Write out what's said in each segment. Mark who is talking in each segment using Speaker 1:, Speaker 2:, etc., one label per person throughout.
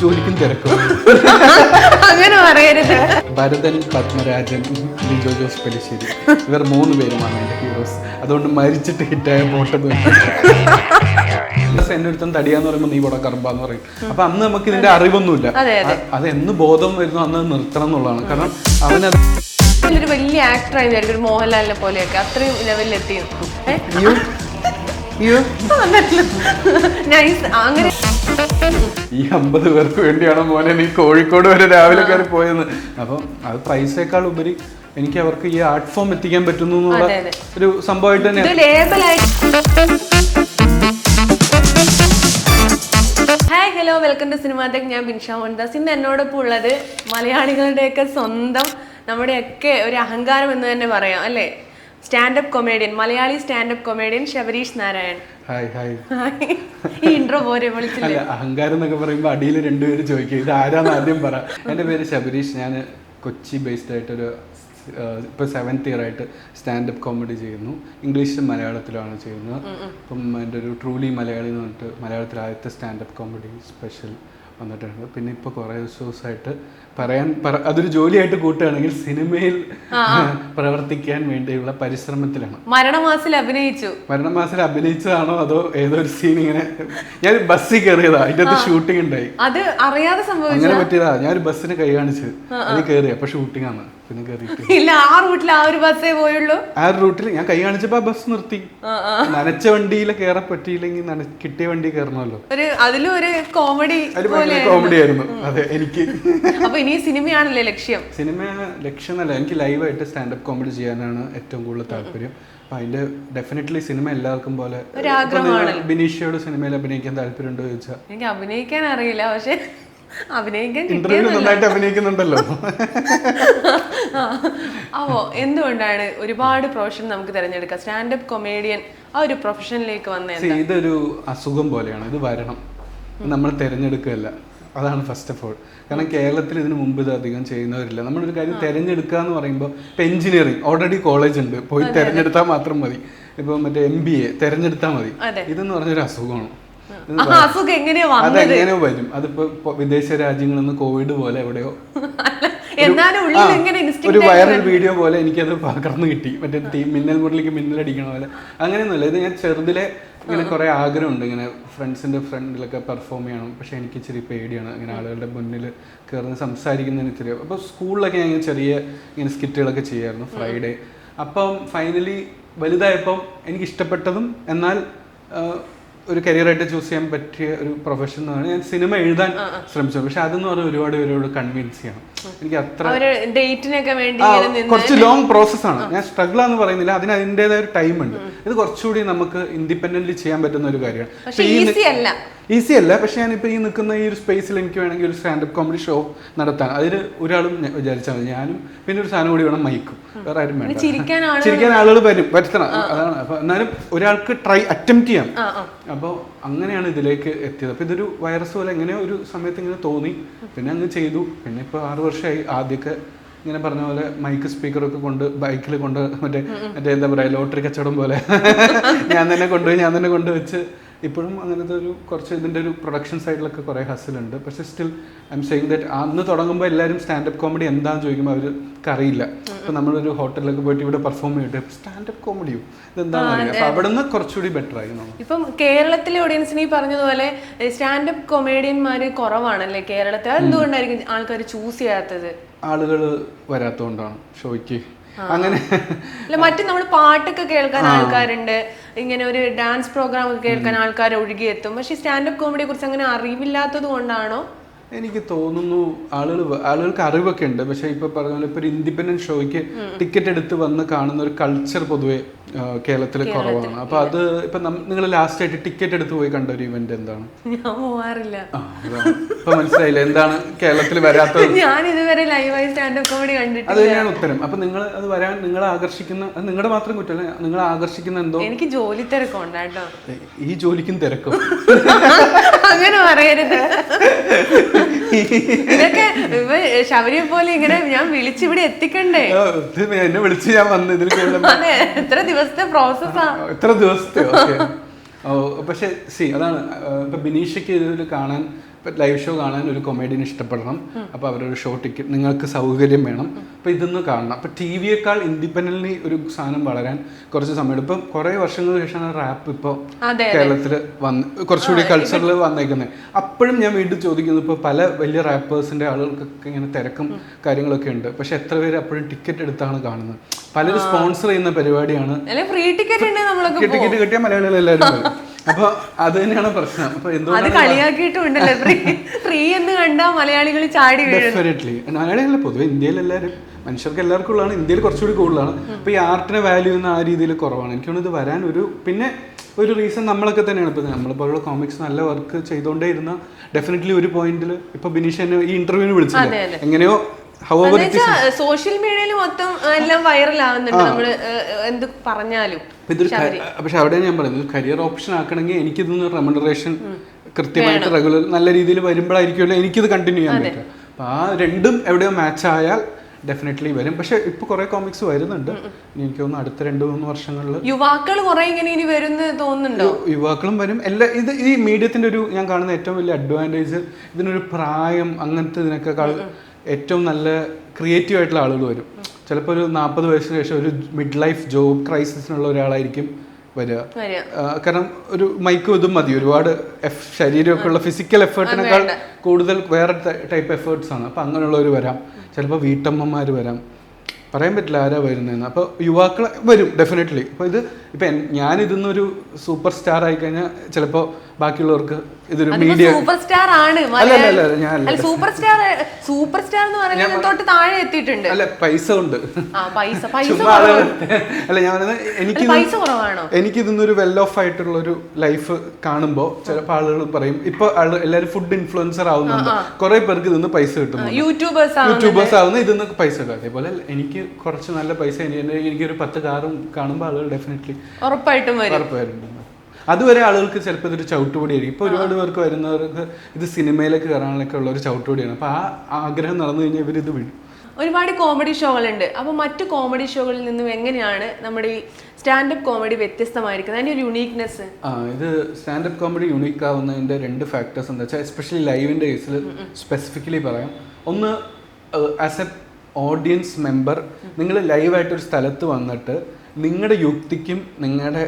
Speaker 1: ജോലിക്കും തിരക്കും.
Speaker 2: അങ്ങനെ പറയരുത്.
Speaker 1: ഭരതൻ പത്മരാജൻ ലിജോ ജോസ് പെലിശ്ശേരി ഇവർ മൂന്ന് പേരുമാണ് എന്റെ ഹീറോസ് അതുകൊണ്ട് മരിച്ചിട്ട് ഹിറ്റായ പോട്ടത് എന്റെ അടുത്തും തടിയാന്ന് പറയുമ്പോൾ നീ ഇവിടെ കറമ്പാന്ന് പറയും. അപ്പൊ അന്ന് നമുക്ക് ഇതിന്റെ അറിവൊന്നുമില്ല.
Speaker 2: അതെ,
Speaker 1: എന്ന് ബോധം വരുന്നു അന്ന് നിർത്തണം എന്നുള്ളതാണ്. കാരണം അവനത്
Speaker 2: വലിയ ആക്ടർ ആയിരുന്നു മോഹൻലാലിനെ പോലെയൊക്കെ. അത്രയും ലെവലിൽ അങ്ങനെ
Speaker 1: ഈ അമ്പത് പേർക്ക് വേണ്ടിയാണ് മോനെ നീ കോഴിക്കോട് വരെ രാവിലെ കയറി പോയെന്ന്. അപ്പം അത് പൈസയേക്കാൾ ഉപരി എനിക്ക് അവർക്ക് ഈ ആർട്ട് ഫോം എത്തിക്കാൻ പറ്റുന്നു എന്നുള്ള. ഒരു സംഭവമായിട്ട് തന്നെ
Speaker 2: ഹായ് ഹലോ വെൽക്കം ടു സിനിമാത്തേക്ക് ഞാൻ ബിൻഷ മോഹൻദാസ്. ഇന്ന് എന്നോടൊപ്പം ഉള്ളത് മലയാളികളുടെയൊക്കെ സ്വന്തം നമ്മുടെയൊക്കെ ഒരു അഹങ്കാരം എന്ന് തന്നെ പറയാം അല്ലേ? Standup comedian Malayali standup comedian Shabareesh Narayan.
Speaker 1: Hi hi
Speaker 2: ഈ ഇൻട്രോ പോരെ വിളിച്ചില്ല?
Speaker 1: അഹങ്കാരം എന്നൊക്കെ പറയുമ്പോൾ അടിയിൽ രണ്ടുപേര് ചോദിക്കും ഇത് ആരാന്ന് ആദ്യം പറ. എന്റെ പേര് ശബരീഷ് ഞാൻ കൊച്ചി ബേസ്ഡ് ആയിട്ടൊരു ഇപ്പോൾ സെവൻത്ത് ഇയർ ആയിട്ട് സ്റ്റാൻഡപ്പ് കോമഡി ചെയ്യുന്നു. ഇംഗ്ലീഷിലും മലയാളത്തിലാണ് ചെയ്യുന്നത്. അപ്പം എന്റെ ഒരു ട്രൂലി മലയാളി എന്ന് പറഞ്ഞിട്ട് മലയാളത്തിൽ ആദ്യത്തെ സ്റ്റാൻഡപ്പ് കോമഡി സ്പെഷ്യൽ വന്നിട്ടുണ്ട്. പിന്നെ ഇപ്പോൾ കുറേ ദിവസമായിട്ട് പറയാൻ അതൊരു ജോലിയായിട്ട് കൂട്ടുകയാണെങ്കിൽ സിനിമയിൽ പ്രവർത്തിക്കാൻ വേണ്ടിയുള്ള പരിശ്രമത്തിലാണ്.
Speaker 2: മരണമാസിൽ അഭിനയിച്ചു.
Speaker 1: മരണമാസിൽ അഭിനയിച്ചതാണോ അതോ ഏതോ ഒരു സീൻ ഇങ്ങനെ? ഞാൻ ബസ്സിൽ കയറിയതാ. അതിന്റെ അകത്ത് ഷൂട്ടിംഗ് ഉണ്ടായി.
Speaker 2: അത് അറിയാതെ സംഭവിച്ചു
Speaker 1: അങ്ങനെ പറ്റിയതാ. ഞാൻ ഒരു ബസ്സിന് കൈ കാണിച്ച് അത് കയറി അപ്പൊ ഷൂട്ടിംഗ് ആണ്. പിന്നെ കയറിയിട്ട്
Speaker 2: ഇല്ല ആ റൂട്ടിൽ ആ ഒരു ബസ്സേ പോയുള്ളൂ.
Speaker 1: ആ റൂട്ടിൽ ഞാൻ കൈ കാണിച്ചപ്പോ ആ ബസ് നിർത്തി. നനച്ച വണ്ടിയിൽ കയറാൻ പറ്റിയില്ലെങ്കിൽ കിട്ടിയ വണ്ടി കയറണമല്ലോ
Speaker 2: ഒരു അതിലും ഒരു കോമഡി
Speaker 1: കോമഡി ആയിരുന്നു. അതെ എനിക്ക്.
Speaker 2: അപ്പൊ ഇനി സിനിമയാണല്ലേ ലക്ഷ്യം?
Speaker 1: സിനിമ ലക്ഷ്യമല്ല എനിക്ക് ലൈവായിട്ട് സ്റ്റാൻഡപ്പ് കോമഡി ചെയ്യാനാണ് ഏറ്റവും കൂടുതൽ താല്പര്യം. അപ്പൊ അതിന്റെ ഡെഫിനറ്റ്ലി സിനിമ എല്ലാവർക്കും പോലെ ബിനീഷയോട് സിനിമയിൽ അഭിനയിക്കാൻ താല്പര്യമുണ്ടോ ചോദിച്ചാൽ
Speaker 2: എനിക്ക് അഭിനയിക്കാൻ അറിയില്ല പക്ഷെ
Speaker 1: ഇന്റർവ്യൂ നന്നായിട്ട് അഭിനയിക്കുന്നുണ്ടല്ലോ.
Speaker 2: ആ. അപ്പോ എന്തുകൊണ്ടാണ് ഒരുപാട് പ്രൊഫഷൻ നമുക്ക് തിരഞ്ഞെടുക്കാം? സ്റ്റാൻഡപ്പ് കൊമേഡിയൻ ആ ഒരു പ്രൊഫഷനിലേക്ക്
Speaker 1: See, ഇതൊരു അസുഖം പോലെയാണ്. ഇത് വരണം. നമ്മൾ തിരഞ്ഞെടുക്കുകയല്ല. അതാണ് ഫസ്റ്റ് ഓഫ് ഓൾ കാരണം കേരളത്തിൽ ഇതിന് മുമ്പ് ഇത് അധികം ചെയ്യുന്നവരില്ല. നമ്മളൊരു കാര്യം തിരഞ്ഞെടുക്കുക എന്ന് പറയുമ്പോൾ ഇപ്പം എഞ്ചിനീയറിംഗ് ഓൾറെഡി കോളേജ് ഉണ്ട്. പോയി തിരഞ്ഞെടുത്താൽ മാത്രം മതി. ഇപ്പം മറ്റേ എം ബി എ തിരഞ്ഞെടുത്താൽ മതി. ഇതെന്ന് പറഞ്ഞൊരു അസുഖമാണ്. അതെങ്ങനെ വരും? അതിപ്പോ വിദേശ രാജ്യങ്ങളിൽ നിന്ന് കോവിഡ് പോലെ എവിടെയോ ഒരു വൈറൽ വീഡിയോ പോലെ എനിക്കത് പകർന്നു കിട്ടി. മറ്റേ തീ മിന്നൽ മുരളിക്ക് മിന്നലടിക്കണ പോലെ. അങ്ങനെയൊന്നുമില്ല ഇത് ഞാൻ ചെറുതിലെ ഇങ്ങനെ കുറെ ആഗ്രഹമുണ്ട്. ഇങ്ങനെ ഫ്രണ്ട്സിന്റെ ഫ്രണ്ടിലൊക്കെ പെർഫോം ചെയ്യണം. പക്ഷെ എനിക്ക് ഇച്ചിരി പേടിയാണ്. ഇങ്ങനെ ആളുകളുടെ മുന്നിൽ കയറുന്ന സംസാരിക്കുന്നതിന് ഇച്ചിരി അപ്പോൾ സ്കൂളിലൊക്കെ ഞാൻ ചെറിയ ഇങ്ങനെ സ്കിറ്റുകളൊക്കെ ചെയ്യായിരുന്നു ഫ്രൈഡേ. അപ്പം ഫൈനലി വലുതായപ്പം എനിക്ക് ഇഷ്ടപ്പെട്ടതും എന്നാൽ ഒരു കരിയർ ആയിട്ട് ചൂസ് ചെയ്യാൻ പറ്റിയ ഒരു പ്രൊഫഷൻ എന്ന് പറഞ്ഞാൽ ഞാൻ സിനിമ എഴുതാൻ ശ്രമിച്ചു പക്ഷെ അതെന്ന് പറഞ്ഞാൽ ഒരുപാട് പേരോട് കൺവിൻസ് ചെയ്യണം. എനിക്ക് അത്ര
Speaker 2: ഡേറ്റിനൊക്കെ വേണ്ടി
Speaker 1: കുറച്ച് ലോങ് പ്രോസസ് ആണ്. ഞാൻ സ്ട്രഗിൾ ആണെന്ന് പറയുന്നില്ല. അതിന് അതിന്റെതായ ഒരു ടൈം ഉണ്ട്. ഇത് കുറച്ചുകൂടി നമുക്ക് ഇൻഡിപെൻഡന്റ് ചെയ്യാൻ പറ്റുന്ന ഒരു കാര്യമാണ്.
Speaker 2: ഈസി അല്ല.
Speaker 1: പക്ഷെ ഞാനിപ്പോൾ ഈ നിൽക്കുന്ന ഈ ഒരു സ്പേസിൽ എനിക്ക് വേണമെങ്കിൽ ഒരു സ്റ്റാൻഡപ്പ് കോമഡി ഷോ നടത്താൻ അതിന് ഒരാളും വിചാരിച്ചാൽ മതി. ഞാനും പിന്നെ ഒരു സാധനം കൂടി വേണം മൈക്കും. വേറെ ആരും വേണം
Speaker 2: ചിരിക്കാൻ
Speaker 1: ആളുകൾ വരും. വരുത്തണം. അതാണ്. അപ്പൊ എന്നാലും ഒരാൾക്ക് ട്രൈ അറ്റംപ്റ്റ് ചെയ്യാം. അപ്പോൾ അങ്ങനെയാണ് ഇതിലേക്ക് എത്തിയത്. അപ്പോൾ ഇതൊരു വൈറസ് പോലെ എങ്ങനെയോ ഒരു സമയത്ത് ഇങ്ങനെ തോന്നി. പിന്നെ അങ്ങ് ചെയ്തു. പിന്നെ ഇപ്പോൾ ആറ് വർഷമായി ആദ്യമൊക്കെ ഇങ്ങനെ പറഞ്ഞ പോലെ മൈക്ക് സ്പീക്കറൊക്കെ കൊണ്ട് ബൈക്കിൽ കൊണ്ട് മറ്റേ മറ്റേ എന്താ പറയുക ലോട്ടറി കച്ചവടം പോലെ. ഞാൻ തന്നെ കൊണ്ടുപോയി ഞാൻ തന്നെ കൊണ്ടുവച്ച് ഇപ്പോഴും അങ്ങനത്തെ ഒരു കുറച്ച് ഇതിന്റെ ഒരു പ്രൊഡക്ഷൻ സൈഡിലൊക്കെ കുറേ ഹസിലുണ്ട് പക്ഷെ still I am saying that അന്ന് തുടങ്ങുമ്പോൾ എല്ലാവരും സ്റ്റാൻഡപ്പ് കോമഡി എന്താണെന്ന് ചോദിക്കുമ്പോൾ അവർക്ക് അറിയില്ല. അപ്പോൾ നമ്മളൊരു ഹോട്ടലിലൊക്കെ പോയിട്ട് ഇവിടെ പെർഫോം ചെയ്തിട്ട് സ്റ്റാൻഡപ്പ് കോമഡിയോ ഇതെന്താണെന്ന് അറിയില്ല. അപ്പോൾ അവിടെ നിന്ന് കുറച്ചുകൂടി ബെറ്റർ ആയി നമ്മൾ
Speaker 2: ഇപ്പം കേരളത്തിലെ ഓഡിയൻസിന് ഈ പറഞ്ഞതുപോലെ സ്റ്റാൻഡപ്പ് കൊമേഡിയന്മാർ കുറവാണല്ലേ കേരളത്തിൽ? അതെന്തുകൊണ്ടായിരിക്കും ആൾക്കാർ ചൂസ് ചെയ്യാത്തത്?
Speaker 1: ആളുകൾ വരാത്തതുകൊണ്ടാണ് ഷോയ്ക്ക് അങ്ങനെ
Speaker 2: അല്ല മറ്റു നമ്മൾ പാട്ടൊക്കെ കേൾക്കാൻ ആൾക്കാരുണ്ട്. ഇങ്ങനെ ഒരു ഡാൻസ് പ്രോഗ്രാം ഒക്കെ കേൾക്കാൻ ആൾക്കാർ ഒഴുകിയെത്തും. പക്ഷെ സ്റ്റാൻഡപ്പ് കോമഡിയെ കുറിച്ച് അങ്ങനെ അറിവില്ലാത്തത് കൊണ്ടാണോ?
Speaker 1: എനിക്ക് തോന്നുന്നു ആളുകൾ ആളുകൾക്ക് അറിവൊക്കെ ഉണ്ട്. പക്ഷേ ഇപ്പൊ പറഞ്ഞ പോലെ ഇപ്പൊ ഒരു ഇൻഡിപെൻഡന്റ് ഷോയ്ക്ക് ടിക്കറ്റ് എടുത്ത് വന്ന് കാണുന്ന ഒരു കൾച്ചർ പൊതുവെ കേരളത്തിൽ കുറവാണ്. അപ്പൊ അത് ഇപ്പൊ നിങ്ങൾ ലാസ്റ്റ് ആയിട്ട് ടിക്കറ്റ് എടുത്ത് പോയി കണ്ട ഒരു ഇവന്റ് എന്താണ്?
Speaker 2: ഞാൻ പോവാറില്ല.
Speaker 1: ഇപ്പൊ മനസ്സിലായില്ല? എന്താണ് കേരളത്തിൽ വരാത്തത്?
Speaker 2: ഞാൻ ഇതുവരെ ലൈവായി സ്റ്റാൻഡപ്പ് കോമഡി കണ്ടിട്ടില്ല.
Speaker 1: അത് തന്നെയാണ് ഉത്തരം. അപ്പൊ നിങ്ങൾ അത് വരാൻ നിങ്ങളെ ആകർഷിക്കുന്ന നിങ്ങളുടെ മാത്രം കുറ്റമല്ല നിങ്ങളെ ആകർഷിക്കുന്ന എന്തോ?
Speaker 2: എനിക്ക് ജോലി തിരക്കുണ്ട് കേട്ടോ.
Speaker 1: ഈ ജോലിക്കും തിരക്കും.
Speaker 2: അങ്ങനെ പറയരുത്. ഇതൊക്കെ ശബരിയെ പോലെ ഇങ്ങനെ ഞാൻ വിളിച്ചിവിടെ എത്തിക്കണ്ടേ?
Speaker 1: എന്നെ വിളിച്ച് ഞാൻ വന്ന് ഇതിൽ
Speaker 2: എത്ര ദിവസത്തെ പ്രോസസ്സാ
Speaker 1: എത്ര ദിവസത്തെ? പക്ഷെ സി അതാണ് ഇപ്പൊ ബിനീഷയ്ക്ക് ഇതിൽ കാണാൻ ലൈവ് ഷോ കാണാൻ ഒരു കൊമേഡിയൻ ഇഷ്ടപ്പെടണം. അപ്പോൾ അവരൊരു ഷോ ടിക്കറ്റ് നിങ്ങൾക്ക് സൗകര്യം വേണം. അപ്പോൾ ഇതൊന്ന് കാണണം. അപ്പോൾ ടി വിയേക്കാൾ ഇൻഡിപെൻഡന്റ് ഒരു സാധനം വളരാൻ കുറച്ച് സമയം ഇപ്പം കുറേ വർഷങ്ങൾക്ക് ശേഷമാണ് റാപ്പ് ഇപ്പോൾ കേരളത്തിൽ വന്ന് കുറച്ചുകൂടി കൾച്ചറിൽ വന്നേക്കുന്നത് അപ്പോഴും ഞാൻ വീണ്ടും ചോദിക്കുന്നു ഇപ്പോൾ പല വലിയ റാപ്പേഴ്സിന്റെ ആളുകൾക്കൊക്കെ ഇങ്ങനെ തിരക്കും കാര്യങ്ങളൊക്കെ ഉണ്ട്. പക്ഷെ എത്ര പേര് അപ്പോഴും ടിക്കറ്റ് എടുത്താണ് കാണുന്നത്? പലരും സ്പോൺസർ ചെയ്യുന്ന പരിപാടിയാണ്
Speaker 2: ഫ്രീ ടിക്കറ്റ്
Speaker 1: ടിക്കറ്റ് കിട്ടിയ മലയാളികൾ എല്ലാവരും വരും അപ്പോൾ അത് തന്നെയാണ് പ്രശ്നം. അപ്പോൾ
Speaker 2: അത് കളിയാക്കിയിട്ടുണ്ടല്ലോ. ഫ്രീ എന്ന് കണ്ടാ മലയാളികൾ ചാടി
Speaker 1: ഡെഫിനറ്റ്ലി മലയാളികളെ പൊതുവെ ഇന്ത്യയിൽ എല്ലാവരും മനുഷ്യർക്ക് എല്ലാവർക്കും ഉള്ളതാണ് ഇന്ത്യയിൽ കുറച്ചുകൂടി കൂടുതലാണ്. അപ്പൊ ഈ ആർട്ടിനെ വാല്യൂ ഒന്നും ആ രീതിയിൽ കുറവാണ്. എനിക്ക് തോന്നുന്നു ഇത് വരാൻ ഒരു പിന്നെ ഒരു റീസൺ നമ്മളൊക്കെ തന്നെയാണ്. ഇപ്പോൾ നമ്മളിപ്പോഴുള്ള കോമിക്സ് നല്ല വർക്ക് ചെയ്തുകൊണ്ടേ ഇരുന്ന ഡെഫിനറ്റ്ലി ഒരു പോയിന്റിൽ ഇപ്പൊ ബിനീഷ് എന്നെ ഈ ഇന്റർവ്യൂവിന് വിളിച്ചില്ല. എങ്ങനെയോ
Speaker 2: സോഷ്യൽ മീഡിയയിൽ മൊത്തം എല്ലാം വൈറൽ ആവുന്നുണ്ട് നമ്മൾ എന്ത് പറഞ്ഞാലും.
Speaker 1: ഇതൊരു പക്ഷെ അവിടെ ഞാൻ പറയുന്നത് കരിയർ ഓപ്ഷൻ ആക്കണമെങ്കിൽ എനിക്കിതൊന്ന് റെമണറേഷൻ കൃത്യമായിട്ട് റെഗുലർ നല്ല രീതിയിൽ വരുമ്പോഴായിരിക്കുമല്ലോ എനിക്കിത് കണ്ടിന്യൂ ചെയ്യാൻ പറ്റുക. അപ്പൊ ആ രണ്ടും എവിടെയോ മാച്ച് ആയാൽ ഡെഫിനറ്റ്ലി വരും. പക്ഷെ ഇപ്പൊ കുറെ കോമിക്സ് വരുന്നുണ്ട്. എനിക്ക് തോന്നുന്നു അടുത്ത രണ്ട് മൂന്ന് വർഷങ്ങളിൽ
Speaker 2: യുവാക്കൾ കുറെ ഇങ്ങനെ ഇനി വരുന്ന തോന്നുന്നുണ്ടോ?
Speaker 1: യുവാക്കളും വരും. എല്ലാ ഇത് ഈ മീഡിയത്തിന്റെ ഒരു ഞാൻ കാണുന്ന ഏറ്റവും വലിയ അഡ്വാന്റേജ് ഇതിനൊരു പ്രായം അങ്ങനത്തെ ഇതിനൊക്കെ ഏറ്റവും നല്ല ക്രിയേറ്റീവ് ആയിട്ടുള്ള ആളുകൾ വരും. ചിലപ്പോൾ ഒരു നാൽപ്പത് വയസ്സിന് ശേഷം ഒരു മിഡ് ലൈഫ് ജോബ് ക്രൈസിസിനുള്ള ഒരാളായിരിക്കും വരിക. കാരണം ഒരു മൈക്കും ഇതും മതി. ഒരുപാട് ശരീരമൊക്കെ ഉള്ള ഫിസിക്കൽ എഫേർട്ടിനേക്കാൾ കൂടുതൽ വേറെ ടൈപ്പ് എഫേർട്സ് ആണ്. അപ്പം അങ്ങനെയുള്ളവർ വരാം. ചിലപ്പോൾ വീട്ടമ്മമാർ വരാം. പറയാൻ പറ്റില്ല ആരാ വരുന്നതെന്ന് അപ്പോൾ യുവാക്കൾ വരും ഡെഫിനറ്റ്ലി അപ്പോൾ ഇത് ഇപ്പം ഞാൻ ഇതിന്നൊരു സൂപ്പർ സ്റ്റാർ ആയി കഴിഞ്ഞാൽ ചിലപ്പോൾ ബാക്കിയുള്ളവർക്ക് ഇതൊരു മീഡിയ
Speaker 2: സൂപ്പർ സ്റ്റാർ ആണ്
Speaker 1: അല്ല അല്ല അല്ല ഞാൻ
Speaker 2: അല്ല സൂപ്പർ സ്റ്റാർ സൂപ്പർ സ്റ്റാർ എന്ന് പറഞ്ഞാൽ തൊട്ട് താഴെ എത്തിയിട്ടുണ്ട്.
Speaker 1: അല്ല പൈസ ഉണ്ട്.
Speaker 2: ആ പൈസ പൈസ
Speaker 1: അല്ല ഞാൻ എനിക്ക്
Speaker 2: പൈസ കുറവാണോ?
Speaker 1: എനിക്ക് ഇതിന്നൊരു വെൽ ഓഫ് ആയിട്ടുള്ള ഒരു ലൈഫ് കാണുമ്പോൾ ചിലപ്പോൾ ആളുകൾ പറയും ഇപ്പൊ എല്ലാരും എല്ലാവരും ഫുഡ് ഇൻഫ്ലുവൻസർ ആവുന്നുണ്ട് കുറെ പേർക്ക് ഇതിന്ന് പൈസ കിട്ടുന്നു
Speaker 2: യൂട്യൂബേഴ്സ്
Speaker 1: യൂട്യൂബേഴ്സ് ആവുന്ന ഇതിന്ന് പൈസ കിട്ടും. അതേപോലെ എനിക്ക് കുറച്ച് നല്ല പൈസ എനിക്ക് ഒരു പത്ത് കാറും കാണുമ്പോൾ ആളുകൾ ഡെഫിനറ്റ്ലി
Speaker 2: ഉറപ്പായിട്ടും വരും.
Speaker 1: ഉറപ്പായിട്ടുണ്ട് അതുവരെ ആളുകൾക്ക് ചിലപ്പോൾ ഇതൊരു ചവിട്ടുപടിയായിരിക്കും. ഇപ്പോൾ ഒരുപാട് പേർക്ക് വരുന്നവർക്ക് ഇത് സിനിമയിലേക്ക് കയറാനൊക്കെ ഉള്ള ഒരു ചവിട്ടുപടിയാണ്. അപ്പോൾ ആ ആഗ്രഹം നടന്നു കഴിഞ്ഞാൽ ഇവർ ഇത് വിടും.
Speaker 2: ഒരുപാട് കോമഡി ഷോകളുണ്ട്. അപ്പോൾ മറ്റു കോമഡി ഷോകളിൽ നിന്നും എങ്ങനെയാണ് നമ്മുടെ ഈ സ്റ്റാൻഡപ്പ് കോമഡി വ്യത്യസ്തമായിരിക്കുന്നത്? അതിന്റെ ഒരു യുണീക്നെസ്
Speaker 1: ആ ഇത് സ്റ്റാൻഡപ്പ് കോമഡി യുണീക്ക് ആവുന്നതിന്റെ രണ്ട് ഫാക്ടേഴ്സ് എന്താ വെച്ചാൽ എസ്പെഷ്യലി ലൈവിന്റെ കേസിൽ സ്പെസിഫിക്കലി പറയാം. ഒന്ന് ആസ് എ ഓഡിയൻസ് മെമ്പർ നിങ്ങൾ ലൈവായിട്ടൊരു സ്ഥലത്ത് വന്നിട്ട് നിങ്ങളുടെ യുക്തിക്കും നിങ്ങളുടെ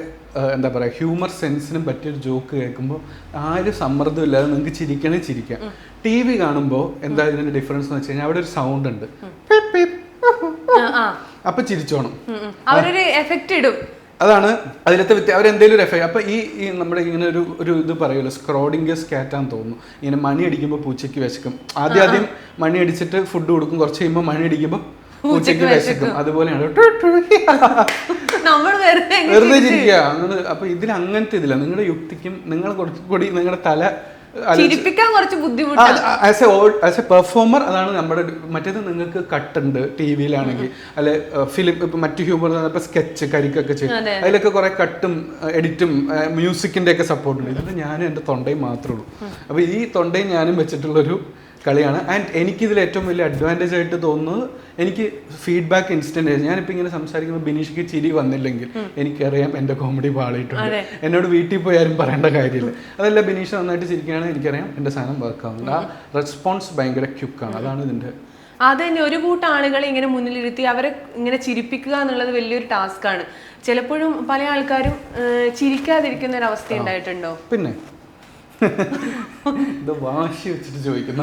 Speaker 1: എന്താ പറയുക ഹ്യൂമർ സെൻസിനും പറ്റിയൊരു ജോക്ക് കേൾക്കുമ്പോൾ ആരും സമ്മർദ്ദം ഇല്ലാതെ നിങ്ങൾക്ക് ചിരിക്കണേ ചിരിക്കാം. ടി വി കാണുമ്പോൾ എന്താ ഇതിന്റെ ഡിഫറൻസ് എന്ന് വെച്ച് കഴിഞ്ഞാൽ അവിടെ ഒരു സൗണ്ട് ഉണ്ട്. അപ്പൊ. ചിരിച്ചോണം.
Speaker 2: അവരൊരു എഫക്റ്റ് ഇടും.
Speaker 1: അതാണ് അതിലത്തെ വ്യത്യാസം അവരെന്തെങ്കിലും ഒരു എഫക്ട് അപ്പോൾ ഈ ഈ നമ്മുടെ ഇങ്ങനെ ഒരു ഒരു ഇത് പറയുമല്ലോ സ്ക്രോഡിംഗസ് കാറ്റാന്ന് തോന്നുന്നു. ഇങ്ങനെ മണി അടിക്കുമ്പോൾ പൂച്ചയ്ക്ക് വിശക്കും. ആദ്യം ആദ്യം മണി അടിച്ചിട്ട് ഫുഡ് കൊടുക്കും. കുറച്ച് കഴിയുമ്പോൾ മണി അടിക്കുമ്പോൾ പൂച്ചയ്ക്ക് വിശക്കും. അതുപോലെയാണ്.
Speaker 2: നമ്മൾ വെറുതെ
Speaker 1: ചിരിക്കുക. അപ്പൊ ഇതിൽ അങ്ങനത്തെ ഇതില്ല നിങ്ങളുടെ യുക്തിക്കും നിങ്ങൾ കൂടി നിങ്ങളുടെ തല
Speaker 2: ചിരിപ്പിക്കാൻ കുറച്ച് ബുദ്ധിമുട്ടാണ്
Speaker 1: as a as a performer അതാണ് നമ്മുടെ മറ്റേത് നിങ്ങൾക്ക് കട്ടുണ്ട് ടി വിയിലാണെങ്കിൽ. അല്ലെ ഫിലിം ഇപ്പൊ മറ്റു ഹ്യൂമർ ഇപ്പൊ സ്കെച്ച് കരിക്കൊക്കെ ചെയ്യും. അതിലൊക്കെ കുറെ കട്ടും എഡിറ്റും മ്യൂസിക്കിന്റെ ഒക്കെ സപ്പോർട്ട് ഉണ്ട്. ഇതിൽ ഞാനും എന്റെ തൊണ്ടയും മാത്രമേ ഉള്ളൂ. അപ്പൊ ഈ തൊണ്ടയും ഞാനും വെച്ചിട്ടുള്ളൊരു കളിയാണ്. ആൻഡ് എനിക്കിതിൽ ഏറ്റവും വലിയ അഡ്വാന്റേജ് ആയിട്ട് തോന്നുന്നത് എനിക്ക് ഫീഡ്ബാക്ക് ഇൻസ്റ്റന്റ് ഞാനിപ്പോൾ ഇങ്ങനെ സംസാരിക്കുമ്പോൾ ബിനീഷിക്ക് ചിരി വന്നില്ലെങ്കിൽ എനിക്കറിയാം എന്റെ കോമഡി പാളിയിട്ടുണ്ട്. എന്നോട് വീട്ടിൽ പോയി ആരും പറയേണ്ട കാര്യമില്ല. അതല്ല ബിനീഷ് നന്നായിട്ട് ചിരിക്കുകയാണെങ്കിൽ എനിക്കറിയാം എന്റെ സാധനം വർക്ക് ആവുന്നുണ്ട്. ആ റെസ്പോൺസ് ഭയങ്കര ക്യുക്കാണ് അതാണ് ഇതിന്റെ
Speaker 2: അത് തന്നെ ഒരു കൂട്ടം ആളുകളെ ഇങ്ങനെ മുന്നിലിരുത്തി അവരെ ഇങ്ങനെ ചിരിപ്പിക്കുക എന്നുള്ളത് വലിയൊരു ടാസ്ക് ആണ്. ചിലപ്പോഴും പല ആൾക്കാരും ചിരിക്കാതിരിക്കുന്ന ഒരു അവസ്ഥ ഉണ്ടായിട്ടുണ്ടോ?
Speaker 1: പിന്നെ ഇത് വാശി വെച്ചിട്ട് ചോദിക്കുന്ന.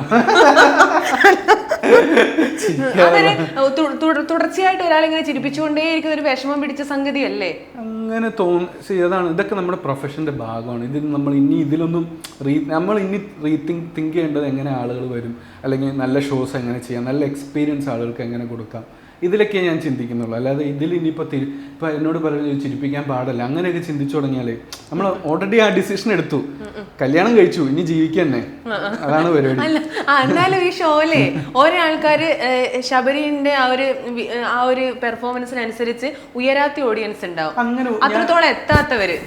Speaker 2: അതൊരു തു- തു- തുടർച്ചയായിട്ട് ഒരാളിങ്ങനെ ചിരിപ്പിച്ചുകൊണ്ടേയിരിക്കുന്ന ഒരു വിഷമം പിടിച്ച സംഗതിയല്ലേ?
Speaker 1: അങ്ങനെ തോന്നി അതാണ്. ഇതൊക്കെ നമ്മുടെ പ്രൊഫഷന്റെ ഭാഗമാണ്. ഇതിൽ നമ്മൾ ഇനി ഇതിലൊന്നും റീ നമ്മൾ ഇനി റീതിങ്ക് തിങ്ക് ചെയ്യേണ്ടത് എങ്ങനെ ആളുകൾ വരും? അല്ലെങ്കിൽ നല്ല ഷോസ് എങ്ങനെ ചെയ്യാം? നല്ല എക്സ്പീരിയൻസ് ആളുകൾക്ക് എങ്ങനെ കൊടുക്കാം? ഇതിലൊക്കെ ഞാൻ ചിന്തിക്കുന്നുള്ളൂ. അല്ലാതെ ഇതിൽ ഇനിയിപ്പോൾ തിരി ഇപ്പോൾ എന്നോട് പറഞ്ഞു ചിരിപ്പിക്കാൻ പാടില്ല. അങ്ങനെയൊക്കെ ചിന്തിച്ചു തുടങ്ങിയാൽ നമ്മൾ ഓൾറെഡി ആ ഡിസിഷൻ എടുത്തു. കല്യാണം കഴിച്ചു. ഇനി ജീവിക്കന്നെ. അതാണ് പരിപാടി.
Speaker 2: എന്നാലും ഈ ഷോയിലെ ഓരോ ആൾക്കാർ ശബരിന്റെ ആ ഒരു ആ ഒരു പെർഫോമൻസിനനുസരിച്ച് ഉയരാത്ത ഓഡിയൻസ് ഉണ്ടാവും.
Speaker 1: അങ്ങനെ
Speaker 2: അത്രത്തോളം എത്താത്തവര്.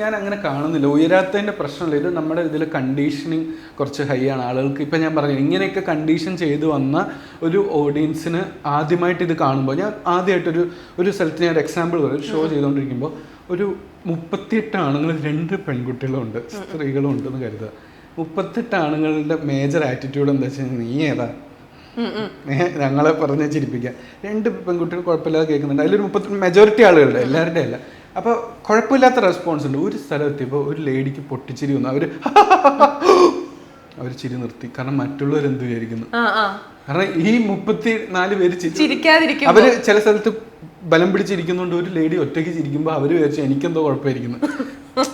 Speaker 1: ഞാൻ അങ്ങനെ കാണുന്നില്ല. ഉയരാത്തതിന്റെ പ്രശ്നമില്ല. ഇത് നമ്മുടെ ഇതിൽ കണ്ടീഷനിങ് കുറച്ച് ഹൈ ആണ്. ആളുകൾക്ക് ഇപ്പം ഞാൻ പറഞ്ഞു ഇങ്ങനെയൊക്കെ കണ്ടീഷൻ ചെയ്തു വന്ന ഒരു ഓഡിയൻസിന് ആദ്യമായിട്ട് ഇത് കാണുമ്പോൾ ഞാൻ ആദ്യമായിട്ടൊരു ഒരു സ്ഥലത്ത് ഞാൻ ഒരു എക്സാമ്പിൾ പറയും ഷോ ചെയ്തുകൊണ്ടിരിക്കുമ്പോൾ ഒരു മുപ്പത്തിയെട്ട് ആണുങ്ങൾ രണ്ട് പെൺകുട്ടികളും ഉണ്ട് സ്ത്രീകളും ഉണ്ടെന്ന് കരുതുക. മുപ്പത്തെട്ട് ആണുങ്ങളുടെ മേജർ ആറ്റിറ്റ്യൂഡ് എന്താ വെച്ചാൽ നീ ഏതാ? ഞങ്ങളെ പറഞ്ഞ് ചിരിപ്പിക്കുക രണ്ട് പെൺകുട്ടികൾ കുഴപ്പമില്ലാതെ കേൾക്കുന്നുണ്ട്. അതിലൊരു മുപ്പത്തി മെജോറിറ്റി ആളുകളുടെ എല്ലാവരുടെ അല്ല. അപ്പോൾ കുഴപ്പമില്ലാത്ത റെസ്പോൺസ് ഉണ്ട്. ഒരു സ്ഥലം എത്തിയപ്പോൾ ഒരു ലേഡിക്ക് പൊട്ടിച്ചിരി വന്നു. അവർ അവർ ചിരി നിർത്തി. കാരണം മറ്റുള്ളവർ എന്ത് വിചാരിക്കുന്നു കാരണം ഈ മുപ്പത്തി നാല് പേര്
Speaker 2: ചിരിക്കാതിരിക്കും
Speaker 1: അവർ ചില സ്ഥലത്ത് ബലം പിടിച്ചിരിക്കുന്നുണ്ട് ഒരു ലേഡി ഒറ്റയ്ക്ക് ചിരിക്കുമ്പോൾ അവർ വിചാരിച്ചു എനിക്കെന്തോ കുഴപ്പമായിരിക്കുന്നു.